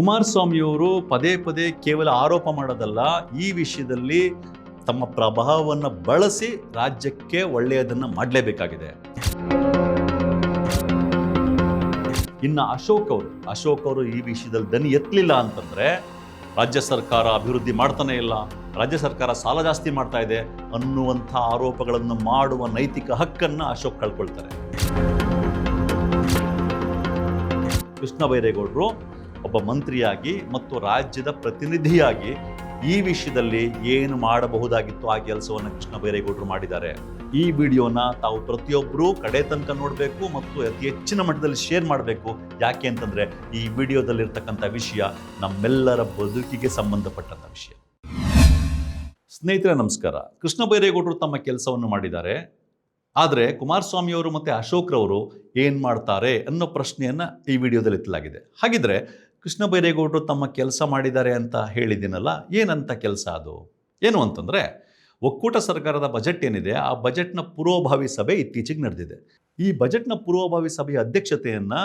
ಕುಮಾರಸ್ವಾಮಿಯವರು ಪದೇ ಪದೇ ಕೇವಲ ಆರೋಪ ಮಾಡೋದಲ್ಲ, ಈ ವಿಷಯದಲ್ಲಿ ತಮ್ಮ ಪ್ರಭಾವವನ್ನು ಬಳಸಿ ರಾಜ್ಯಕ್ಕೆ ಒಳ್ಳೆಯದನ್ನು ಮಾಡಲೇಬೇಕಾಗಿದೆ. ಇನ್ನು ಅಶೋಕ್ ಅವರು ಅಶೋಕ್ ಅವರು ಈ ವಿಷಯದಲ್ಲಿ ದನಿ ಎತ್ತಲಿಲ್ಲ ಅಂತಂದರೆ ರಾಜ್ಯ ಸರ್ಕಾರ ಅಭಿವೃದ್ಧಿ ಮಾಡ್ತಾನೇ ಇಲ್ಲ, ರಾಜ್ಯ ಸರ್ಕಾರ ಸಾಲ ಜಾಸ್ತಿ ಮಾಡ್ತಾ ಇದೆ ಅನ್ನುವಂಥ ಆರೋಪಗಳನ್ನು ಮಾಡುವ ನೈತಿಕ ಹಕ್ಕನ್ನು ಅಶೋಕ್ ಕಳ್ಕೊಳ್ತಾರೆ. ಕೃಷ್ಣ ಬೈರೇಗೌಡರು ಒಬ್ಬ ಮಂತ್ರಿಯಾಗಿ ಮತ್ತು ರಾಜ್ಯದ ಪ್ರತಿನಿಧಿಯಾಗಿ ಈ ವಿಷಯದಲ್ಲಿ ಏನು ಮಾಡಬಹುದಾಗಿತ್ತು ಆ ಕೆಲಸವನ್ನು ಕೃಷ್ಣ ಬೈರೇಗೌಡರು ಮಾಡಿದ್ದಾರೆ. ಈ ವಿಡಿಯೋನ ತಾವು ಪ್ರತಿಯೊಬ್ಬರೂ ಕಡೆ ತನಕ ನೋಡಬೇಕು ಮತ್ತು ಅತಿ ಹೆಚ್ಚಿನ ಮಟ್ಟದಲ್ಲಿ ಶೇರ್ ಮಾಡಬೇಕು. ಯಾಕೆ ಅಂತಂದರೆ ಈ ವಿಡಿಯೋದಲ್ಲಿರ್ತಕ್ಕಂಥ ವಿಷಯ ನಮ್ಮೆಲ್ಲರ ಬದುಕಿಗೆ ಸಂಬಂಧಪಟ್ಟಂಥ ವಿಷಯ. ಸ್ನೇಹಿತರೆ, ನಮಸ್ಕಾರ. ಕೃಷ್ಣ ಬೈರೇಗೌಡರು ತಮ್ಮ ಕೆಲಸವನ್ನು ಮಾಡಿದ್ದಾರೆ. ಆದರೆ ಕುಮಾರಸ್ವಾಮಿಯವರು ಮತ್ತು ಅಶೋಕ್ರವರು ಏನು ಮಾಡ್ತಾರೆ ಅನ್ನೋ ಪ್ರಶ್ನೆಯನ್ನು ಈ ವಿಡಿಯೋದಲ್ಲಿ ಎತ್ತಲಾಗಿದೆ ಹಾಗಿದ್ರೆ ಕೃಷ್ಣ ಬೈರೇಗೌಡರು ತಮ್ಮ ಕೆಲಸ ಮಾಡಿದ್ದಾರೆ ಅಂತ ಹೇಳಿದ್ದೀನಲ್ಲ, ಏನಂತ ಕೆಲಸ ಅದು? ಏನು ಅಂತಂದರೆ, ಒಕ್ಕೂಟ ಸರ್ಕಾರದ ಬಜೆಟ್ ಏನಿದೆ, ಆ ಬಜೆಟ್ನ ಪೂರ್ವಭಾವಿ ಸಭೆ ಇತ್ತೀಚೆಗೆ ನಡೆದಿದೆ. ಈ ಬಜೆಟ್ನ ಪೂರ್ವಭಾವಿ ಸಭೆಯ ಅಧ್ಯಕ್ಷತೆಯನ್ನು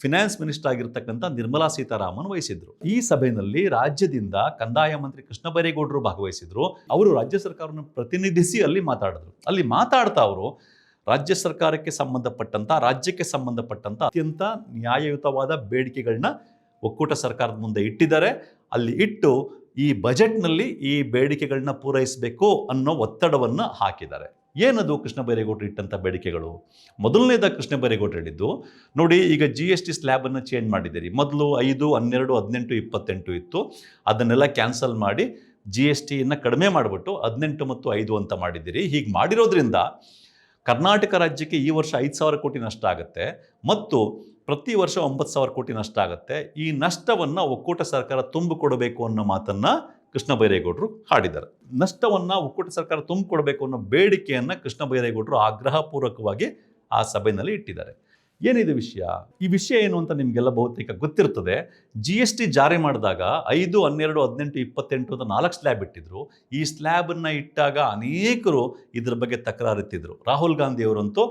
ಫಿನಾನ್ಸ್ ಮಿನಿಸ್ಟರ್ ಆಗಿರ್ತಕ್ಕಂಥ ನಿರ್ಮಲಾ ಸೀತಾರಾಮನ್ ವಹಿಸಿದ್ರು. ಈ ಸಭೆಯಲ್ಲಿ ರಾಜ್ಯದಿಂದ ಕಂದಾಯ ಮಂತ್ರಿ ಕೃಷ್ಣ ಬೈರೇಗೌಡರು ಭಾಗವಹಿಸಿದ್ರು. ಅವರು ರಾಜ್ಯ ಸರ್ಕಾರವನ್ನು ಪ್ರತಿನಿಧಿಸಿ ಅಲ್ಲಿ ಮಾತಾಡಿದ್ರು. ಅಲ್ಲಿ ಮಾತಾಡ್ತಾ ಅವರು, ರಾಜ್ಯ ಸರ್ಕಾರಕ್ಕೆ ಸಂಬಂಧಪಟ್ಟಂತ, ರಾಜ್ಯಕ್ಕೆ ಸಂಬಂಧಪಟ್ಟಂತ ಅತ್ಯಂತ ನ್ಯಾಯಯುತವಾದ ಬೇಡಿಕೆಗಳನ್ನ ಒಕ್ಕೂಟ ಸರ್ಕಾರದ ಮುಂದೆ ಇಟ್ಟಿದ್ದಾರೆ. ಅಲ್ಲಿ ಇಟ್ಟು ಈ ಬಜೆಟ್ನಲ್ಲಿ ಈ ಬೇಡಿಕೆಗಳನ್ನ ಪೂರೈಸಬೇಕು ಅನ್ನೋ ಒತ್ತಡವನ್ನು ಹಾಕಿದ್ದಾರೆ. ಏನದು ಕೃಷ್ಣ ಬೈರೇಗೌಡರು ಇಟ್ಟಂಥ ಬೇಡಿಕೆಗಳು? ಮೊದಲನೇದ ಕೃಷ್ಣ ಬೈರೇಗೌಡರು ಹೇಳಿದ್ದು, ನೋಡಿ ಈಗ ಜಿ ಎಸ್ ಟಿ ಸ್ಲ್ಯಾಬನ್ನು ಚೇಂಜ್ ಮಾಡಿದ್ದೀರಿ. ಮೊದಲು ಐದು, ಹನ್ನೆರಡು, ಹದಿನೆಂಟು, ಇಪ್ಪತ್ತೆಂಟು ಇತ್ತು. ಅದನ್ನೆಲ್ಲ ಕ್ಯಾನ್ಸಲ್ ಮಾಡಿ ಜಿ ಎಸ್ ಟಿಯನ್ನು ಕಡಿಮೆ ಮಾಡಿಬಿಟ್ಟು ಹದಿನೆಂಟು ಮತ್ತು ಐದು ಅಂತ ಮಾಡಿದ್ದೀರಿ. ಹೀಗೆ ಮಾಡಿರೋದ್ರಿಂದ ಕರ್ನಾಟಕ ರಾಜ್ಯಕ್ಕೆ ಈ ವರ್ಷ ಐದು ಸಾವಿರ ಕೋಟಿ ನಷ್ಟ ಆಗುತ್ತೆ. ಮತ್ತು ಪ್ರತಿ ವರ್ಷ ಒಂಬತ್ತು ಸಾವಿರ ಕೋಟಿ ನಷ್ಟ ಆಗುತ್ತೆ. ಈ ನಷ್ಟವನ್ನು ಒಕ್ಕೂಟ ಸರ್ಕಾರ ತುಂಬಿಕೊಡಬೇಕು ಅನ್ನೋ ಮಾತನ್ನು ಕೃಷ್ಣ ಬೈರೇಗೌಡರು ಹಾಡಿದ್ದಾರೆ. ನಷ್ಟವನ್ನು ಒಕ್ಕೂಟ ಸರ್ಕಾರ ತುಂಬಿಕೊಡಬೇಕು ಅನ್ನೋ ಬೇಡಿಕೆಯನ್ನು ಕೃಷ್ಣ ಬೈರೇಗೌಡರು ಆಗ್ರಹಪೂರ್ವಕವಾಗಿ ಆ ಸಭೆಯಲ್ಲಿ ಇಟ್ಟಿದ್ದಾರೆ. ಏನಿದೆ ವಿಷಯ? ಈ ವಿಷಯ ಏನು ಅಂತ ನಿಮಗೆಲ್ಲ ಬಹುತೇಕ ಗೊತ್ತಿರ್ತದೆ. ಜಿ ಎಸ್ ಟಿ ಜಾರಿ ಮಾಡಿದಾಗ ಐದು, ಹನ್ನೆರಡು, ಹದಿನೆಂಟು, ಇಪ್ಪತ್ತೆಂಟು ಅಂತ ನಾಲ್ಕು ಸ್ಲ್ಯಾಬ್ ಇಟ್ಟಿದ್ರು. ಈ ಸ್ಲ್ಯಾಬನ್ನು ಇಟ್ಟಾಗ ಅನೇಕರು ಇದ್ರ ಬಗ್ಗೆ ತಕರಾರಿತ್ತಿದ್ರು. ರಾಹುಲ್ ಗಾಂಧಿ ಅವರಂತೂ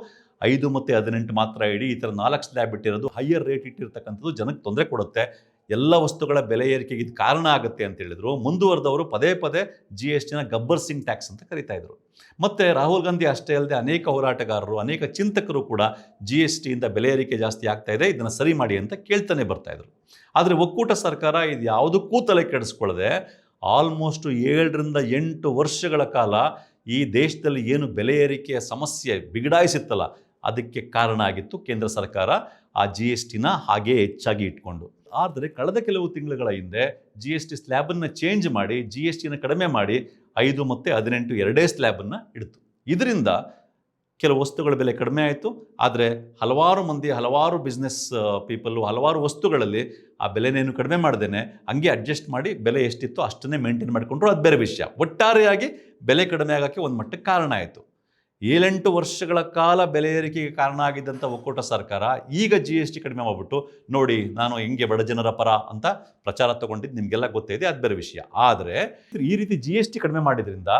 ಐದು ಮತ್ತು ಹದಿನೆಂಟು ಮಾತ್ರ ಇಡಿ, ಈ ಥರ ನಾಲ್ಕು ಸ್ಲ್ಯಾಬ್ ಇಟ್ಟಿರೋದು ಹೈಯರ್ ರೇಟ್ ಇಟ್ಟಿರ್ತಕ್ಕಂಥದ್ದು ಜನಕ್ಕೆ ತೊಂದರೆ ಕೊಡುತ್ತೆ. ಎಲ್ಲ ವಸ್ತುಗಳ ಬೆಲೆ ಏರಿಕೆಗೆ ಇದು ಕಾರಣ ಆಗುತ್ತೆ ಅಂತ ಹೇಳಿದರು. ಮುಂದುವರೆದವರು ಪದೇ ಪದೇ ಜಿ ಎಸ್ ಟಿನ ಗಬ್ಬರ್ ಸಿಂಗ್ ಟ್ಯಾಕ್ಸ್ ಅಂತ ಕರಿತಾ ಇದ್ರು. ಮತ್ತು ರಾಹುಲ್ ಗಾಂಧಿ ಅಷ್ಟೇ ಅಲ್ಲದೆ ಅನೇಕ ಹೋರಾಟಗಾರರು, ಅನೇಕ ಚಿಂತಕರು ಕೂಡ ಜಿ ಎಸ್ ಟಿಯಿಂದ ಬೆಲೆ ಏರಿಕೆ ಜಾಸ್ತಿ ಆಗ್ತಾ ಇದೆ, ಇದನ್ನು ಸರಿ ಮಾಡಿ ಅಂತ ಕೇಳ್ತಾನೆ ಬರ್ತಾಯಿದ್ರು ಆದರೆ ಒಕ್ಕೂಟ ಸರ್ಕಾರ ಇದು ಯಾವುದಕ್ಕೂ ತಲೆ ಕೆಡಿಸ್ಕೊಳ್ಳದೆ ಆಲ್ಮೋಸ್ಟ್ ಏಳರಿಂದ ಎಂಟು ವರ್ಷಗಳ ಕಾಲ ಈ ದೇಶದಲ್ಲಿ ಏನು ಬೆಲೆ ಏರಿಕೆಯ ಸಮಸ್ಯೆ ಬಿಗಡಾಯಿಸಿತ್ತಲ್ಲ ಅದಕ್ಕೆ ಕಾರಣ ಆಗಿತ್ತು ಕೇಂದ್ರ ಸರ್ಕಾರ ಆ ಜಿ ಎಸ್ ಟಿನ ಹಾಗೆ ಹೆಚ್ಚಾಗಿ ಇಟ್ಕೊಂಡು. ಆದರೆ ಕಳೆದ ಕೆಲವು ತಿಂಗಳುಗಳ ಹಿಂದೆ ಜಿ ಎಸ್ ಟಿ ಸ್ಲ್ಯಾಬನ್ನು ಚೇಂಜ್ ಮಾಡಿ ಜಿ ಎಸ್ ಟಿನ ಕಡಿಮೆ ಮಾಡಿ ಐದು ಮತ್ತು ಹದಿನೆಂಟು ಎರಡೇ ಸ್ಲ್ಯಾಬನ್ನು ಇಡ್ತು. ಇದರಿಂದ ಕೆಲವು ವಸ್ತುಗಳ ಬೆಲೆ ಕಡಿಮೆ ಆಯಿತು. ಆದರೆ ಹಲವಾರು ಮಂದಿ, ಹಲವಾರು ಬಿಸ್ನೆಸ್ ಪೀಪಲ್ಲು ಹಲವಾರು ವಸ್ತುಗಳಲ್ಲಿ ಆ ಬೆಲೆನೇನು ಕಡಿಮೆ ಮಾಡ್ದೇನೆ, ಹಂಗೆ ಅಡ್ಜಸ್ಟ್ ಮಾಡಿ ಬೆಲೆ ಎಷ್ಟಿತ್ತು ಅಷ್ಟನ್ನೇ ಮೇಂಟೈನ್ ಮಾಡಿಕೊಂಡ್ರು ಅದು ಬೇರೆ ವಿಷಯ. ಒಟ್ಟಾರೆಯಾಗಿ ಬೆಲೆ ಕಡಿಮೆ ಆಗೋಕ್ಕೆ ಒಂದು ಮಟ್ಟಕ್ಕೆ ಕಾರಣ ಆಯಿತು. ಏಳೆಂಟು ವರ್ಷಗಳ ಕಾಲ ಬೆಲೆ ಏರಿಕೆಗೆ ಕಾರಣ ಆಗಿದ್ದಂಥ ಒಕ್ಕೂಟ ಸರ್ಕಾರ ಈಗ ಜಿ ಎಸ್ ಟಿ ಕಡಿಮೆ ಮಾಡಿಬಿಟ್ಟು, ನೋಡಿ, ನಾನು ಹೆಂಗೆ ಬಡ ಜನರ ಪರ ಅಂತ ಪ್ರಚಾರ ತಗೊಂಡಿದ್ದು ನಿಮಗೆಲ್ಲ ಗೊತ್ತಿದೆ ಅದು ಬೇರೆ ವಿಷಯ. ಆದರೆ, ಈ ರೀತಿ ಜಿ ಎಸ್ ಟಿ ಕಡಿಮೆ ಮಾಡಿದ್ರಿಂದ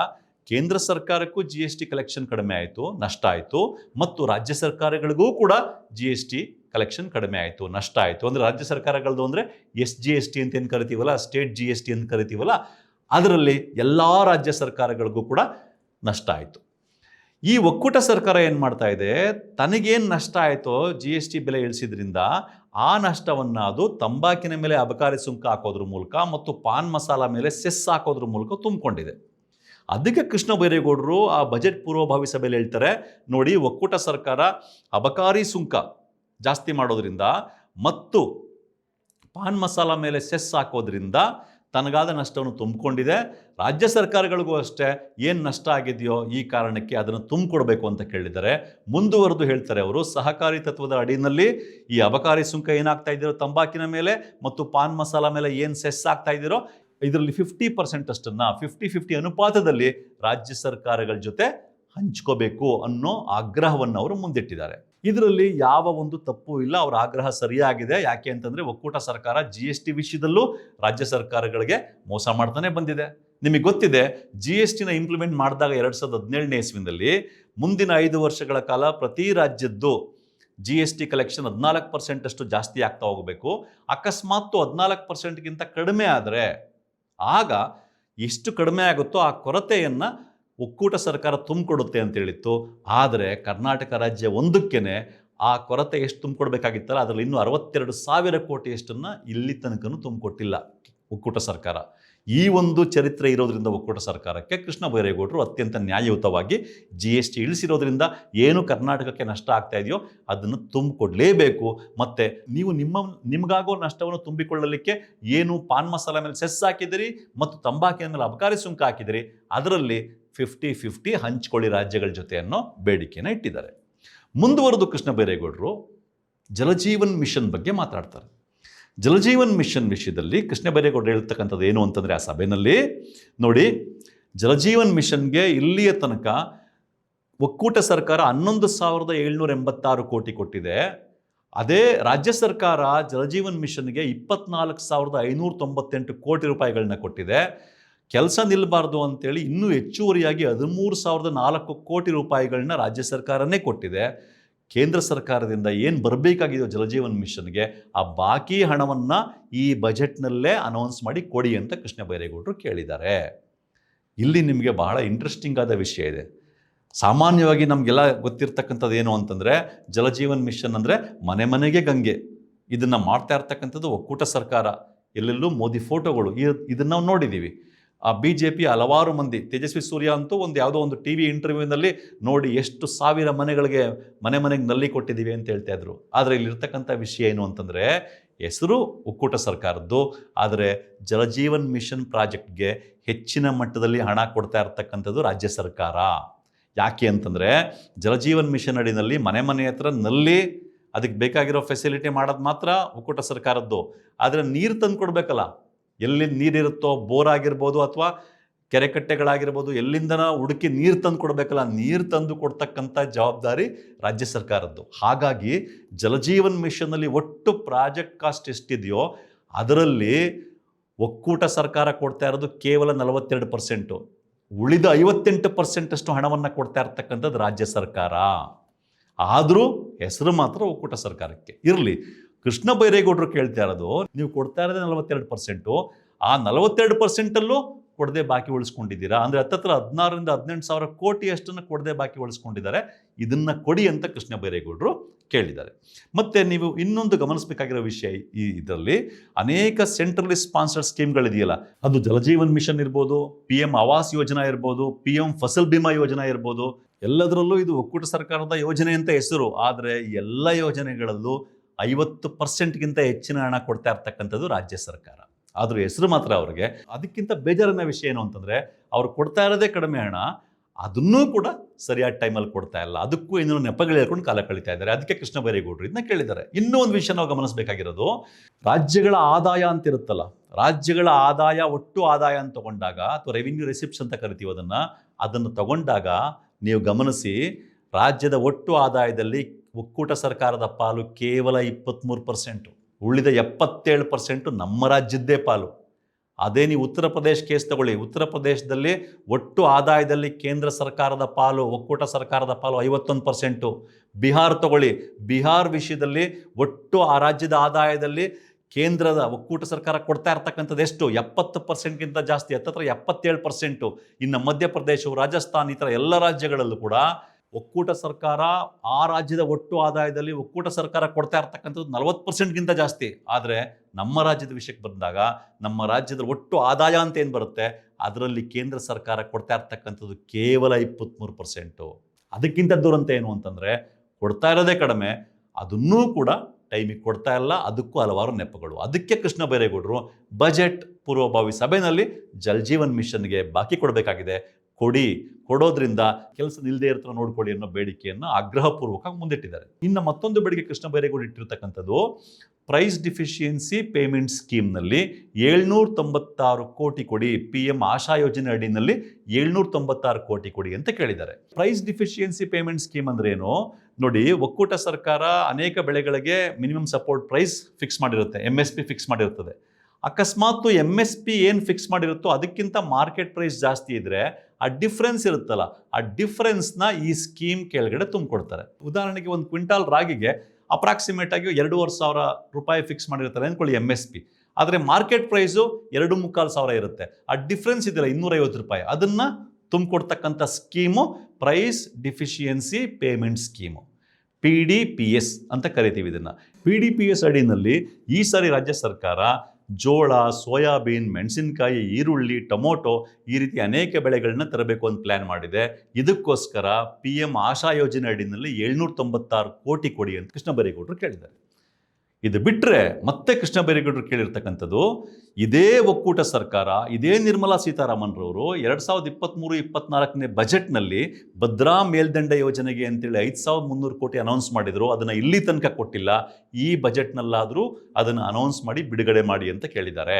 ಕೇಂದ್ರ ಸರ್ಕಾರಕ್ಕೂ ಜಿ ಎಸ್ ಟಿ ಕಲೆಕ್ಷನ್ ಕಡಿಮೆ ಆಯಿತು, ನಷ್ಟ ಆಯಿತು, ಮತ್ತು ರಾಜ್ಯ ಸರ್ಕಾರಗಳಿಗೂ ಕೂಡ ಜಿ ಎಸ್ ಟಿ ಕಲೆಕ್ಷನ್ ಕಡಿಮೆ ಆಯಿತು, ನಷ್ಟ ಆಯಿತು. ಅಂದರೆ ರಾಜ್ಯ ಸರ್ಕಾರಗಳದ್ದು ಅಂದರೆ ಎಸ್ ಜಿ ಎಸ್ ಟಿ ಅಂತ ಏನು ಕರಿತೀವಲ್ಲ ಸ್ಟೇಟ್ ಜಿ ಎಸ್ ಟಿ ಅಂತ ಕರಿತೀವಲ್ಲ, ಅದರಲ್ಲಿ ಎಲ್ಲ ರಾಜ್ಯ ಸರ್ಕಾರಗಳಿಗೂ ಕೂಡ ನಷ್ಟ ಆಯಿತು. ಈ ಒಕ್ಕೂಟ ಸರ್ಕಾರ ಏನು ಮಾಡ್ತಾ ಇದೆ? ತನಗೇನು ನಷ್ಟ ಆಯಿತೋ ಜಿ ಎಸ್ ಟಿ ಬೆಲೆ ಇಳಿಸಿದ್ರಿಂದ ಆ ನಷ್ಟವನ್ನು ಅದು ತಂಬಾಕಿನ ಮೇಲೆ ಅಬಕಾರಿ ಸುಂಕ ಹಾಕೋದ್ರ ಮೂಲಕ ಮತ್ತು ಪಾನ್ ಮಸಾಲ ಮೇಲೆ ಸೆಸ್ ಹಾಕೋದ್ರ ಮೂಲಕ ತುಂಬಿಕೊಂಡಿದೆ. ಅದಕ್ಕೆ ಕೃಷ್ಣ ಬೈರೇಗೌಡರು ಆ ಬಜೆಟ್ ಪೂರ್ವಭಾವಿ ಸಭೆಯಲ್ಲಿ ಹೇಳ್ತಾರೆ, ನೋಡಿ ಒಕ್ಕೂಟ ಸರ್ಕಾರ ಅಬಕಾರಿ ಸುಂಕ ಜಾಸ್ತಿ ಮಾಡೋದ್ರಿಂದ ಮತ್ತು ಪಾನ್ ಮಸಾಲ ಮೇಲೆ ಸೆಸ್ ಹಾಕೋದ್ರಿಂದ ತನಗಾದ ನಷ್ಟವನ್ನು ತುಂಬಿಕೊಂಡಿದೆ. ರಾಜ್ಯ ಸರ್ಕಾರಗಳಿಗೂ ಅಷ್ಟೇ ಏನು ನಷ್ಟ ಆಗಿದೆಯೋ ಈ ಕಾರಣಕ್ಕೆ ಅದನ್ನು ತುಂಬಿಕೊಡ್ಬೇಕು ಅಂತ ಕೇಳಿದ್ದಾರೆ. ಮುಂದುವರೆದು ಹೇಳ್ತಾರೆ ಅವರು, ಸಹಕಾರಿ ತತ್ವದ ಅಡಿಯಲ್ಲಿ ಈ ಅಬಕಾರಿ ಸುಂಕ ಏನಾಗ್ತಾ ಇದ್ದೀರೋ ತಂಬಾಕಿನ ಮೇಲೆ ಮತ್ತು ಪಾನ್ ಮಸಾಲ ಮೇಲೆ ಏನು ಸೆಸ್ ಆಗ್ತಾ ಇದ್ದೀರೋ ಇದರಲ್ಲಿ ಫಿಫ್ಟಿ ಪರ್ಸೆಂಟ್ ಅಷ್ಟನ್ನು ಫಿಫ್ಟಿ ಫಿಫ್ಟಿ ಅನುಪಾತದಲ್ಲಿ ರಾಜ್ಯ ಸರ್ಕಾರಗಳ ಜೊತೆ ಹಂಚ್ಕೋಬೇಕು ಅನ್ನೋ ಆಗ್ರಹವನ್ನು ಅವರು ಮುಂದಿಟ್ಟಿದ್ದಾರೆ. ಇದರಲ್ಲಿ ಯಾವ ಒಂದು ತಪ್ಪು ಇಲ್ಲ, ಅವರ ಆಗ್ರಹ ಸರಿಯಾಗಿದೆ. ಯಾಕೆ ಅಂತಂದರೆ ಒಕ್ಕೂಟ ಸರ್ಕಾರ ಜಿ ಎಸ್ ಟಿ ವಿಷಯದಲ್ಲೂ ರಾಜ್ಯ ಸರ್ಕಾರಗಳಿಗೆ ಮೋಸ ಮಾಡ್ತಾನೆ ಬಂದಿದೆ. ನಿಮಗೆ ಗೊತ್ತಿದೆ ಜಿ ಎಸ್ ಟಿನ ಇಂಪ್ಲಿಮೆಂಟ್ ಮಾಡಿದಾಗ ಎರಡು ಸಾವಿರದ ಹದಿನೇಳನೇ ಇಸ್ವಿನಲ್ಲಿ ಮುಂದಿನ ಐದು ವರ್ಷಗಳ ಕಾಲ ಪ್ರತಿ ರಾಜ್ಯದ್ದು ಜಿ ಎಸ್ ಟಿ ಕಲೆಕ್ಷನ್ ಹದಿನಾಲ್ಕು ಪರ್ಸೆಂಟ್ ಅಷ್ಟು ಜಾಸ್ತಿ ಆಗ್ತಾ ಹೋಗಬೇಕು. ಅಕಸ್ಮಾತ್ತು ಹದಿನಾಲ್ಕು ಪರ್ಸೆಂಟ್ಗಿಂತ ಕಡಿಮೆ ಆದರೆ, ಆಗ ಎಷ್ಟು ಕಡಿಮೆ ಆಗುತ್ತೋ ಆ ಕೊರತೆಯನ್ನು ಒಕ್ಕೂಟ ಸರ್ಕಾರ ತುಂಬಿಕೊಡುತ್ತೆ ಅಂತ ಹೇಳಿತ್ತು ಆದರೆ ಕರ್ನಾಟಕ ರಾಜ್ಯ ಒಂದಕ್ಕೇನೆ ಆ ಕೊರತೆ ಎಷ್ಟು ತುಂಬಿಕೊಡ್ಬೇಕಾಗಿತ್ತಲ್ಲ, ಅದರಲ್ಲಿ ಇನ್ನೂ ಅರವತ್ತೆರಡು ಸಾವಿರ ಕೋಟಿಯಷ್ಟನ್ನು ಇಲ್ಲಿ ತನಕನೂ ತುಂಬಿಕೊಟ್ಟಿಲ್ಲ ಒಕ್ಕೂಟ ಸರ್ಕಾರ. ಈ ಒಂದು ಚರಿತ್ರೆ ಇರೋದರಿಂದ ಒಕ್ಕೂಟ ಸರ್ಕಾರಕ್ಕೆ ಕೃಷ್ಣ ಬೈರೇಗೌಡರು ಅತ್ಯಂತ ನ್ಯಾಯಯುತವಾಗಿ ಜಿ ಎಸ್ ಟಿ ಇಳಿಸಿರೋದ್ರಿಂದ ಏನು ಕರ್ನಾಟಕಕ್ಕೆ ನಷ್ಟ ಆಗ್ತಾ ಇದೆಯೋ ಅದನ್ನು ತುಂಬಿಕೊಡ್ಲೇಬೇಕು. ಮತ್ತು ನೀವು ನಿಮ್ಮ, ನಿಮಗಾಗೋ ನಷ್ಟವನ್ನು ತುಂಬಿಕೊಳ್ಳಲಿಕ್ಕೆ ಏನು ಪಾನ್ ಮಸಾಲ ಮೇಲೆ ಸೆಸ್ ಹಾಕಿದಿರಿ ಮತ್ತು ತಂಬಾಕಿನ ಮೇಲೆ ಅಬಕಾರಿ ಸುಂಕ ಹಾಕಿದಿರಿ ಅದರಲ್ಲಿ ಫಿಫ್ಟಿ ಫಿಫ್ಟಿ ಹಂಚ್ಕೊಳ್ಳಿ ರಾಜ್ಯಗಳ ಜೊತೆ ಅನ್ನೋ ಬೇಡಿಕೆಯನ್ನು ಇಟ್ಟಿದ್ದಾರೆ. ಮುಂದುವರೆದು ಕೃಷ್ಣ ಬೈರೇಗೌಡರು ಜಲಜೀವನ್ ಮಿಷನ್ ಬಗ್ಗೆ ಮಾತಾಡ್ತಾರೆ. ಜಲಜೀವನ್ ಮಿಷನ್ ವಿಷಯದಲ್ಲಿ ಕೃಷ್ಣ ಬೈರೇಗೌಡರು ಹೇಳ್ತಕ್ಕಂಥದ್ದು ಏನು ಅಂತಂದರೆ ಆ ಸಭೆಯಲ್ಲಿ ನೋಡಿ, ಜಲಜೀವನ್ ಮಿಷನ್ಗೆ ಇಲ್ಲಿಯ ತನಕ ಒಕ್ಕೂಟ ಸರ್ಕಾರ ಹನ್ನೊಂದು ಸಾವಿರದ ಏಳ್ನೂರ ಎಂಬತ್ತಾರು ಕೋಟಿ ಕೊಟ್ಟಿದೆ. ಅದೇ ರಾಜ್ಯ ಸರ್ಕಾರ ಜಲಜೀವನ್ ಮಿಷನ್ಗೆ ಇಪ್ಪತ್ನಾಲ್ಕು ಸಾವಿರದ ಐನೂರ ತೊಂಬತ್ತೆಂಟು ಕೋಟಿ ರೂಪಾಯಿಗಳನ್ನ ಕೊಟ್ಟಿದೆ. ಕೆಲಸ ನಿಲ್ಲಬಾರ್ದು ಅಂತೇಳಿ ಇನ್ನೂ ಹೆಚ್ಚುವರಿಯಾಗಿ ಹದಿಮೂರು ಸಾವಿರದ ನಾಲ್ಕು ಕೋಟಿ ರೂಪಾಯಿಗಳನ್ನ ರಾಜ್ಯ ಸರ್ಕಾರನೇ ಕೊಟ್ಟಿದೆ. ಕೇಂದ್ರ ಸರ್ಕಾರದಿಂದ ಏನು ಬರಬೇಕಾಗಿದೆಯೋ ಜಲಜೀವನ್ ಮಿಷನ್ಗೆ ಆ ಬಾಕಿ ಹಣವನ್ನು ಈ ಬಜೆಟ್ನಲ್ಲೇ ಅನೌನ್ಸ್ ಮಾಡಿ ಕೊಡಿ ಅಂತ ಕೃಷ್ಣ ಬೈರೇಗೌಡರು ಕೇಳಿದ್ದಾರೆ. ಇಲ್ಲಿ ನಿಮಗೆ ಬಹಳ ಇಂಟ್ರೆಸ್ಟಿಂಗ್ ಆದ ವಿಷಯ ಇದೆ. ಸಾಮಾನ್ಯವಾಗಿ ನಮಗೆಲ್ಲ ಗೊತ್ತಿರ್ತಕ್ಕಂಥದ್ದು ಏನು ಅಂತಂದರೆ ಜಲಜೀವನ್ ಮಿಷನ್ ಅಂದರೆ ಮನೆ ಮನೆಗೆ ಗಂಗೆ. ಇದನ್ನು ಮಾಡ್ತಾ ಇರ್ತಕ್ಕಂಥದ್ದು ಒಕ್ಕೂಟ ಸರ್ಕಾರ. ಎಲ್ಲೆಲ್ಲೂ ಮೋದಿ ಫೋಟೋಗಳು ಇದನ್ನು ನಾವು ನೋಡಿದ್ದೀವಿ ಆ ಬಿ ಜೆ ಪಿ ಹಲವಾರು ಮಂದಿ, ತೇಜಸ್ವಿ ಸೂರ್ಯ ಅಂತೂ ಒಂದು ಯಾವುದೋ ಒಂದು ಟಿ ವಿ ಇಂಟರ್ವ್ಯೂನಲ್ಲಿ ನೋಡಿ ಎಷ್ಟು ಸಾವಿರ ಮನೆಗಳಿಗೆ ಮನೆ ಮನೆಗೆ ನಲ್ಲಿ ಕೊಟ್ಟಿದ್ದೀವಿ ಅಂತ ಹೇಳ್ತಾ ಇದ್ರು. ಆದರೆ ಇಲ್ಲಿರ್ತಕ್ಕಂಥ ವಿಷಯ ಏನು ಅಂತಂದರೆ, ಹೆಸರು ಒಕ್ಕೂಟ ಸರ್ಕಾರದ್ದು, ಆದರೆ ಜಲಜೀವನ್ ಮಿಷನ್ ಪ್ರಾಜೆಕ್ಟ್ಗೆ ಹೆಚ್ಚಿನ ಮಟ್ಟದಲ್ಲಿ ಹಣ ಕೊಡ್ತಾ ಇರ್ತಕ್ಕಂಥದ್ದು ರಾಜ್ಯ ಸರ್ಕಾರ. ಯಾಕೆ ಅಂತಂದರೆ, ಜಲಜೀವನ್ ಮಿಷನ್ ಅಡಿನಲ್ಲಿ ಮನೆ ಮನೆ ಹತ್ರ ನಲ್ಲಿ ಅದಕ್ಕೆ ಬೇಕಾಗಿರೋ ಫೆಸಿಲಿಟಿ ಮಾಡೋದು ಮಾತ್ರ ಒಕ್ಕೂಟ ಸರ್ಕಾರದ್ದು. ಆದರೆ ನೀರು ತಂದು ಕೊಡಬೇಕಲ್ಲ ಎಲ್ಲಿ ನೀರಿರುತ್ತೋ ಬೋರ್ ಆಗಿರ್ಬೋದು ಅಥವಾ ಕೆರೆಕಟ್ಟೆಗಳಾಗಿರ್ಬೋದು, ಎಲ್ಲಿಂದನ ಹುಡುಕಿ ನೀರು ತಂದು ಕೊಡಬೇಕಲ್ಲ, ನೀರು ತಂದು ಕೊಡ್ತಕ್ಕಂಥ ಜವಾಬ್ದಾರಿ ರಾಜ್ಯ ಸರ್ಕಾರದ್ದು. ಹಾಗಾಗಿ ಜಲಜೀವನ್ ಮಿಷನ್ನಲ್ಲಿ ಒಟ್ಟು ಪ್ರಾಜೆಕ್ಟ್ ಕಾಸ್ಟ್ ಎಷ್ಟಿದೆಯೋ ಅದರಲ್ಲಿ ಒಕ್ಕೂಟ ಸರ್ಕಾರ ಕೊಡ್ತಾ ಇರೋದು ಕೇವಲ ನಲವತ್ತೆರಡು ಪರ್ಸೆಂಟು ಉಳಿದ ಐವತ್ತೆಂಟು ಪರ್ಸೆಂಟಷ್ಟು ಹಣವನ್ನು ಕೊಡ್ತಾ ಇರ್ತಕ್ಕಂಥದ್ದು ರಾಜ್ಯ ಸರ್ಕಾರ. ಆದರೂ ಹೆಸರು ಮಾತ್ರ ಒಕ್ಕೂಟ ಸರ್ಕಾರಕ್ಕೆ. ಇರಲಿ. ಕೃಷ್ಣ ಬೈರೇಗೌಡರು ಕೇಳ್ತಾ ಇರೋದು, ನೀವು ಕೊಡ್ತಾ ಇರೋದೇ ನಲವತ್ತೆರಡು ಪರ್ಸೆಂಟು ಆ ನಲವತ್ತೆರಡು ಪರ್ಸೆಂಟಲ್ಲೂ ಕೊಡದೆ ಬಾಕಿ ಉಳಿಸ್ಕೊಂಡಿದ್ದೀರಾ? ಅಂದರೆ ಹತ್ತತ್ರ ಹದಿನಾರರಿಂದ ಹದಿನೆಂಟು ಸಾವಿರ ಕೋಟಿ ಅಷ್ಟನ್ನು ಕೊಡದೆ ಬಾಕಿ ಉಳಿಸ್ಕೊಂಡಿದ್ದಾರೆ. ಇದನ್ನು ಕೊಡಿ ಅಂತ ಕೃಷ್ಣ ಬೈರೇಗೌಡರು ಕೇಳಿದ್ದಾರೆ. ಮತ್ತು ನೀವು ಇನ್ನೊಂದು ಗಮನಿಸಬೇಕಾಗಿರೋ ವಿಷಯ ಈ ಇದರಲ್ಲಿ, ಅನೇಕ ಸೆಂಟ್ರಲಿ ಸ್ಪಾನ್ಸರ್ಡ್ ಸ್ಕೀಮ್ಗಳಿದೆಯಲ್ಲ, ಅದು ಜಲಜೀವನ್ ಮಿಷನ್ ಇರ್ಬೋದು, ಪಿ ಎಂ ಆವಾಸ್ ಯೋಜನಾ ಇರ್ಬೋದು, ಪಿ ಎಂ ಫಸಲ್ ಬಿಮಾ ಯೋಜನಾ ಇರ್ಬೋದು, ಎಲ್ಲದರಲ್ಲೂ ಇದು ಒಕ್ಕೂಟ ಸರ್ಕಾರದ ಯೋಜನೆ ಅಂತ ಹೆಸರು. ಆದರೆ ಎಲ್ಲ ಯೋಜನೆಗಳಲ್ಲೂ ಐವತ್ತು ಪರ್ಸೆಂಟ್ಗಿಂತ ಹೆಚ್ಚಿನ ಹಣ ಕೊಡ್ತಾ ಇರ್ತಕ್ಕಂಥದ್ದು ರಾಜ್ಯ ಸರ್ಕಾರ. ಆದರೂ ಹೆಸರು ಮಾತ್ರ ಅವ್ರಿಗೆ. ಅದಕ್ಕಿಂತ ಬೇಜಾರಿನ ವಿಷಯ ಏನು ಅಂತಂದರೆ, ಅವ್ರು ಕೊಡ್ತಾ ಇರೋದೇ ಕಡಿಮೆ ಹಣ, ಅದನ್ನೂ ಕೂಡ ಸರಿಯಾದ ಟೈಮಲ್ಲಿ ಕೊಡ್ತಾ ಇಲ್ಲ. ಅದಕ್ಕೂ ಇನ್ನೂ ನೆಪಗಳು ಹೇಳ್ಕೊಂಡು ಕಾಲ ಕಳೀತಾ ಇದ್ದಾರೆ. ಅದಕ್ಕೆ ಕೃಷ್ಣ ಬೈರೇಗೌಡರು ಇದನ್ನ ಕೇಳಿದ್ದಾರೆ. ಇನ್ನೂ ಒಂದು ವಿಷಯ ನಾವು ಗಮನಿಸಬೇಕಾಗಿರೋದು, ರಾಜ್ಯಗಳ ಆದಾಯ ಅಂತ ಇರುತ್ತಲ್ಲ ರಾಜ್ಯಗಳ ಆದಾಯ ಒಟ್ಟು ಆದಾಯ ಅಂತ ತಗೊಂಡಾಗ ಅಥವಾ ರೆವಿನ್ಯೂ ರಿಸಿಪ್ಟ್ಸ್ ಅಂತ ಕರಿತೀವಿ ಅದನ್ನು ಅದನ್ನು ತಗೊಂಡಾಗ ನೀವು ಗಮನಿಸಿ, ರಾಜ್ಯದ ಒಟ್ಟು ಆದಾಯದಲ್ಲಿ ಒಕ್ಕೂಟ ಸರ್ಕಾರದ ಪಾಲು ಕೇವಲ ಇಪ್ಪತ್ತ್ಮೂರು ಪರ್ಸೆಂಟು. ಉಳಿದ ಎಪ್ಪತ್ತೇಳು ಪರ್ಸೆಂಟು ನಮ್ಮ ರಾಜ್ಯದ್ದೇ ಪಾಲು. ಅದೇ ನೀವು ಉತ್ತರ ಪ್ರದೇಶ ಕೇಸ್ ತಗೊಳ್ಳಿ. ಉತ್ತರ ಪ್ರದೇಶದಲ್ಲಿ ಒಟ್ಟು ಆದಾಯದಲ್ಲಿ ಕೇಂದ್ರ ಸರ್ಕಾರದ ಪಾಲು, ಒಕ್ಕೂಟ ಸರ್ಕಾರದ ಪಾಲು ಐವತ್ತೊಂದು ಪರ್ಸೆಂಟು. ಬಿಹಾರ್ ತಗೊಳ್ಳಿ. ಬಿಹಾರ್ ವಿಷಯದಲ್ಲಿ ಒಟ್ಟು ಆ ರಾಜ್ಯದ ಆದಾಯದಲ್ಲಿ ಕೇಂದ್ರದ ಒಕ್ಕೂಟ ಸರ್ಕಾರ ಕೊಡ್ತಾ ಇರ್ತಕ್ಕಂಥದ್ದು ಎಷ್ಟು? ಎಪ್ಪತ್ತು ಪರ್ಸೆಂಟ್ಗಿಂತ ಜಾಸ್ತಿ ಹತ್ತತ್ರ ಎಪ್ಪತ್ತೇಳು ಪರ್ಸೆಂಟು. ಇನ್ನು ಮಧ್ಯಪ್ರದೇಶವು, ರಾಜಸ್ಥಾನ್ ಈ ಥರ ಎಲ್ಲ ರಾಜ್ಯಗಳಲ್ಲೂ ಕೂಡ ಒಕ್ಕೂಟ ಸರ್ಕಾರ ಆ ರಾಜ್ಯದ ಒಟ್ಟು ಆದಾಯದಲ್ಲಿ ಒಕ್ಕೂಟ ಸರ್ಕಾರ ಕೊಡ್ತಾ ಇರ್ತಕ್ಕಂಥದ್ದು ನಲವತ್ತು ಪರ್ಸೆಂಟ್ಗಿಂತ ಜಾಸ್ತಿ. ಆದರೆ ನಮ್ಮ ರಾಜ್ಯದ ವಿಷಯಕ್ಕೆ ಬಂದಾಗ ನಮ್ಮ ರಾಜ್ಯದ ಒಟ್ಟು ಆದಾಯ ಅಂತ ಏನು ಬರುತ್ತೆ? ಅದರಲ್ಲಿ ಕೇಂದ್ರ ಸರ್ಕಾರ ಕೊಡ್ತಾ ಇರ್ತಕ್ಕಂಥದ್ದು ಕೇವಲ ಇಪ್ಪತ್ತ್ಮೂರು ಪರ್ಸೆಂಟು. ಅದಕ್ಕಿಂತ ದುರಂತ ಏನು ಅಂತಂದರೆ ಕೊಡ್ತಾ ಇರೋದೇ ಕಡಿಮೆ, ಅದನ್ನೂ ಕೂಡ ಟೈಮಿಗೆ ಕೊಡ್ತಾ ಇಲ್ಲ, ಅದಕ್ಕೂ ಹಲವಾರು ನೆಪಗಳು. ಅದಕ್ಕೆ ಕೃಷ್ಣ ಬೈರೇಗೌಡರು ಬಜೆಟ್ ಪೂರ್ವಭಾವಿ ಸಭೆಯಲ್ಲಿ ಜಲ್ ಜೀವನ್ ಮಿಷನ್ಗೆ ಬಾಕಿ ಕೊಡಬೇಕಾಗಿದೆ. ಕೊಡಿ, ಕೊಡೋದ್ರಿಂದ ಕೆಲಸ ನಿಲ್ಲದೆ ಇರ್ತಾರ ನೋಡ್ಕೊಳ್ಳಿ ಅನ್ನೋ ಬೇಡಿಕೆಯನ್ನು ಆಗ್ರಹಪೂರ್ವಕ ಮುಂದಿಟ್ಟಿದ್ದಾರೆ. ಇನ್ನು ಮತ್ತೊಂದು ಬೇಡಿಕೆ ಕೃಷ್ಣ ಬೈರೇಗೌಡ ಇಟ್ಟಿರ್ತಕ್ಕಂಥದ್ದು ಪ್ರೈಸ್ ಡಿಫಿಷಿಯನ್ಸಿ ಪೇಮೆಂಟ್ ಸ್ಕೀಮ್ನಲ್ಲಿ ಏಳ್ನೂರ ತೊಂಬತ್ತಾರು ಕೋಟಿ ಕೊಡಿ ಪಿ ಎಂ ಆಶಾ ಯೋಜನೆ ಅಡಿನಲ್ಲಿ ಏಳ್ನೂರ ತೊಂಬತ್ತಾರು ಕೋಟಿ ಕೊಡಿ ಅಂತ ಕೇಳಿದ್ದಾರೆ. ಪ್ರೈಸ್ ಡಿಫಿಷಿಯನ್ಸಿ ಪೇಮೆಂಟ್ ಸ್ಕೀಮ್ ಅಂದ್ರೆ ಏನು? ನೋಡಿ, ಒಕ್ಕೂಟ ಸರ್ಕಾರ ಅನೇಕ ಬೆಳೆಗಳಿಗೆ ಮಿನಿಮಮ್ ಸಪೋರ್ಟ್ ಪ್ರೈಸ್ ಫಿಕ್ಸ್ ಮಾಡಿರುತ್ತೆ ಎಂ ಎಸ್ ಪಿ ಫಿಕ್ಸ್ ಮಾಡಿರ್ತದೆ. ಅಕಸ್ಮಾತ್ ಎಂ ಎಸ್ ಪಿ ಏನು ಫಿಕ್ಸ್ ಮಾಡಿರುತ್ತೋ ಅದಕ್ಕಿಂತ ಮಾರ್ಕೆಟ್ ಪ್ರೈಸ್ ಜಾಸ್ತಿ ಇದ್ದರೆ ಆ ಡಿಫ್ರೆನ್ಸ್ ಇರುತ್ತಲ್ಲ, ಆ ಡಿಫ್ರೆನ್ಸ್ನ ಈ ಸ್ಕೀಮ್ ಕೆಳಗಡೆ ತುಂಬಿಕೊಡ್ತಾರೆ. ಉದಾಹರಣೆಗೆ ಒಂದು ಕ್ವಿಂಟಾಲ್ ರಾಗಿಗೆ ಅಪ್ರಾಕ್ಸಿಮೇಟ್ ಆಗಿ ಎರಡೂವರೆ ಸಾವಿರ ರೂಪಾಯಿ ಫಿಕ್ಸ್ ಮಾಡಿರ್ತಾರೆ ಅಂದ್ಕೊಳ್ಳಿ ಎಂ ಎಸ್ ಪಿ ಆದರೆ ಮಾರ್ಕೆಟ್ ಪ್ರೈಸು ಎರಡು ಮುಕ್ಕಾಲು ಸಾವಿರ ಇರುತ್ತೆ. ಆ ಡಿಫ್ರೆನ್ಸ್ ಇದೆಯಲ್ಲ, ಇನ್ನೂರೈವತ್ತು ರೂಪಾಯಿ. ಅದನ್ನು ತುಂಬಿಕೊಡ್ತಕ್ಕಂಥ scheme price deficiency payment scheme P D P S ಅಂತ ಕರಿತೀವಿ ಇದನ್ನು. ಪಿ ಡಿ ಪಿ ಎಸ್ ಅಡಿನಲ್ಲಿ ಈ ಸಾರಿ ರಾಜ್ಯ ಸರ್ಕಾರ ಜೋಳ, ಸೋಯಾಬೀನ್, ಮೆಣಸಿನಕಾಯಿ, ಈರುಳ್ಳಿ, ಟೊಮೊಟೊ ಈ ರೀತಿ ಅನೇಕ ಬೆಳೆಗಳನ್ನ ತರಬೇಕು ಅಂತ ಪ್ಲ್ಯಾನ್ ಮಾಡಿದೆ. ಇದಕ್ಕೋಸ್ಕರ ಪಿ ಎಂ ಆಶಾ ಯೋಜನೆ ಅಡಿನಲ್ಲಿ ಏಳ್ನೂರ ತೊಂಬತ್ತಾರು ಕೋಟಿ ಕೊಡಿ ಅಂತ ಕೃಷ್ಣ ಬೈರೇಗೌಡರು ಕೇಳಿದ್ದಾರೆ. ಇದು ಬಿಟ್ಟರೆ ಮತ್ತೆ ಕೃಷ್ಣ ಬೈರೇಗೌಡರು ಕೇಳಿರ್ತಕ್ಕಂಥದ್ದು, ಇದೇ ಒಕ್ಕೂಟ ಸರ್ಕಾರ, ಇದೇ ನಿರ್ಮಲಾ ಸೀತಾರಾಮನ್ರವರು ಎರಡು ಸಾವಿರದ ಇಪ್ಪತ್ತ್ಮೂರು ಇಪ್ಪತ್ನಾಲ್ಕನೇ ಬಜೆಟ್ನಲ್ಲಿ ಭದ್ರಾ ಮೇಲ್ದಂಡ ಯೋಜನೆಗೆ ಅಂತೇಳಿ ಐದು ಸಾವಿರದ ಮುನ್ನೂರು ಕೋಟಿ ಅನೌನ್ಸ್ ಮಾಡಿದರು, ಅದನ್ನು ಇಲ್ಲಿ ತನಕ ಕೊಟ್ಟಿಲ್ಲ, ಈ ಬಜೆಟ್ನಲ್ಲಾದರೂ ಅದನ್ನು ಅನೌನ್ಸ್ ಮಾಡಿ ಬಿಡುಗಡೆ ಮಾಡಿ ಅಂತ ಕೇಳಿದ್ದಾರೆ.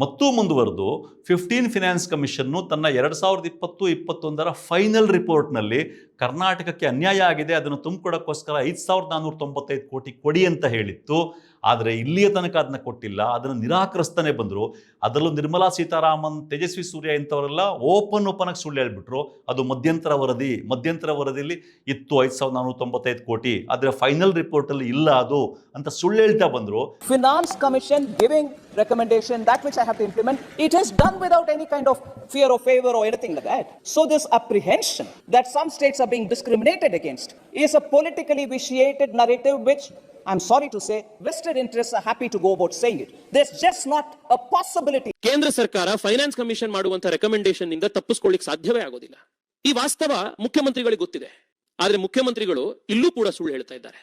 ಮತ್ತೂ ಮುಂದುವರೆದು ಫಿಫ್ಟೀನ್ ಫಿನಾನ್ಸ್ ಕಮಿಷನ್ನು ತನ್ನ ಎರಡು ಸಾವಿರದ ಇಪ್ಪತ್ತು, ಇಪ್ಪತ್ತೊಂದರ ಫೈನಲ್ ರಿಪೋರ್ಟ್ನಲ್ಲಿ ಕರ್ನಾಟಕಕ್ಕೆ ಅನ್ಯಾಯ ಆಗಿದೆ, ಅದನ್ನು ತುಂಬಿಕೊಡೋಕ್ಕೋಸ್ಕರ ಐದು ಸಾವಿರದ ನಾನ್ನೂರ ತೊಂಬತ್ತೈದು ಕೋಟಿ ಕೊಡಿ ಅಂತ ಹೇಳಿತ್ತು. ಆದರೆ ಇಲ್ಲಿಯ ತನಕ ಅದನ್ನ ಕೊಟ್ಟಿಲ್ಲ ಅದನ್ನು ನಿರಾಕರಿಸ್ತಾನೆ ಬಂದರು ಅದರಲ್ಲೂ ನಿರ್ಮಲಾ ಸೀತಾರಾಮನ್ ತೇಜಸ್ವಿ ಸೂರ್ಯ ಇಂಥವರೆಲ್ಲ ಓಪನ್ ಓಪನ್ ಸುಳ್ಳು ಹೇಳ್ಬಿಟ್ರು ಅದು ಮಧ್ಯಂತರ ವರದಿ ಮಧ್ಯಂತರ ವರದಿಯಲ್ಲಿ ಇತ್ತು ಐದು ಸಾವಿರದ ನಾನೂರ ತೊಂಬತ್ತೈದು ಕೋಟಿ ಆದರೆ ಫೈನಲ್ ರಿಪೋರ್ಟಲ್ಲಿ ಇಲ್ಲ ಅದು ಅಂತ ಸುಳ್ಳು ಹೇಳ್ತಾ ಬಂದರು finance commission giving recommendation, that which I have to implement, it is done without any kind of fear or favor or anything like that. So this apprehension that some states are being discriminated against is a politically vitiated narrative which I'm sorry to say, vested interests are happy to go about saying it. There's just not a possibility. ಕೇಂದ್ರ ಸರ್ಕಾರ finance commission ಮಾಡುವಂತ ರೆಕಮೆಂಡೇಶನ್ನಿಂದ ತಪ್ಪಿಸ್ಕೊಳ್ಳಿಕ್ ಸಾಧ್ಯವೇ ಆಗೋದಿಲ್ಲ. ಈ ವಾಸ್ತವ ಮುಖ್ಯಮಂತ್ರಿಗಳಿಗೆ ಗೊತ್ತಿದೆ. ಆದ್ರೆ ಮುಖ್ಯಮಂತ್ರಿಗಳು ಇಲ್ಲೂ ಕೂಡ ಸುಳ್ಳು ಹೇಳ್ತಾ ಇದ್ದಾರೆ.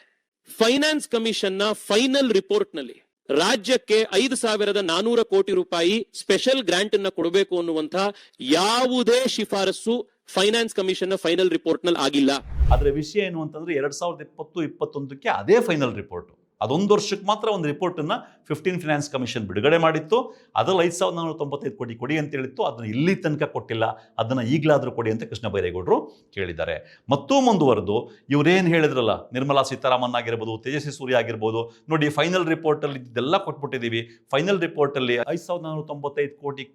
ಫೈನಾನ್ಸ್ ಕಮಿಷನ್ನ ಫೈನಲ್ ರಿಪೋರ್ಟ್ನಲ್ಲಿ ರಾಜ್ಯಕ್ಕೆ ಐದು ಸಾವಿರದ ನಾನೂರ ಕೋಟಿ ರೂಪಾಯಿ ಸ್ಪೆಷಲ್ ಗ್ರಾಂಟ್ ಅನ್ನ ಕೊಡಬೇಕು ಅನ್ನುವಂತ ಯಾವುದೇ ಶಿಫಾರಸು ಫೈನಾನ್ಸ್ ಕಮಿಷನ್ ಫೈನಲ್ ರಿಪೋರ್ಟ್ನಲ್ಲಿ ಆಗಿಲ್ಲ. ಅದರ ವಿಷಯ ಏನು ಅಂತಂದ್ರೆ ಎರಡು ಸಾವಿರದ ಇಪ್ಪತ್ತು, ಇಪ್ಪತ್ತೊಂದಕ್ಕೆ ಅದೇ ಫೈನಲ್ ರಿಪೋರ್ಟ್ ಅದೊಂದು ವರ್ಷಕ್ಕೆ ಮಾತ್ರ ಒಂದು ರಿಪೋರ್ಟನ್ನು ಫಿಫ್ಟೀನ್ ಫೈನಾನ್ಸ್ ಕಮಿಷನ್ ಬಿಡುಗಡೆ ಮಾಡಿತ್ತು. ಅದ್ರಲ್ಲಿ ಐದು ಸಾವಿರದ ನಾನ್ನೂರ ತೊಂಬತ್ತೈದು ಕೋಟಿ ಕೊಡಿ ಅಂತ ಹೇಳಿತ್ತು. ಅದನ್ನು ಇಲ್ಲಿ ತನಕ ಕೊಟ್ಟಿಲ್ಲ. ಅದನ್ನು ಈಗಲಾದರೂ ಕೊಡಿ ಅಂತ ಕೃಷ್ಣ ಬೈರೇಗೌಡರು ಕೇಳಿದ್ದಾರೆ. ಮತ್ತೂ ಮುಂದುವರೆದು ಇವರೇನು ಹೇಳಿದ್ರಲ್ಲ? ನಿರ್ಮಲಾ ಸೀತಾರಾಮನ್ ಆಗಿರ್ಬೋದು, ತೇಜಸ್ವಿ ಸೂರ್ಯ ಆಗಿರ್ಬೋದು. ನೋಡಿ ಫೈನಲ್ ರಿಪೋರ್ಟಲ್ಲಿ ಇದೆಲ್ಲ ಕೊಟ್ಬಿಟ್ಟಿದ್ದೀವಿ. ಫೈನಲ್ ರಿಪೋರ್ಟಲ್ಲಿ ಐದು ಸಾವಿರದ ನಾನ್ನೂರ ತೊಂಬತ್ತೈದು ಕೋಟಿ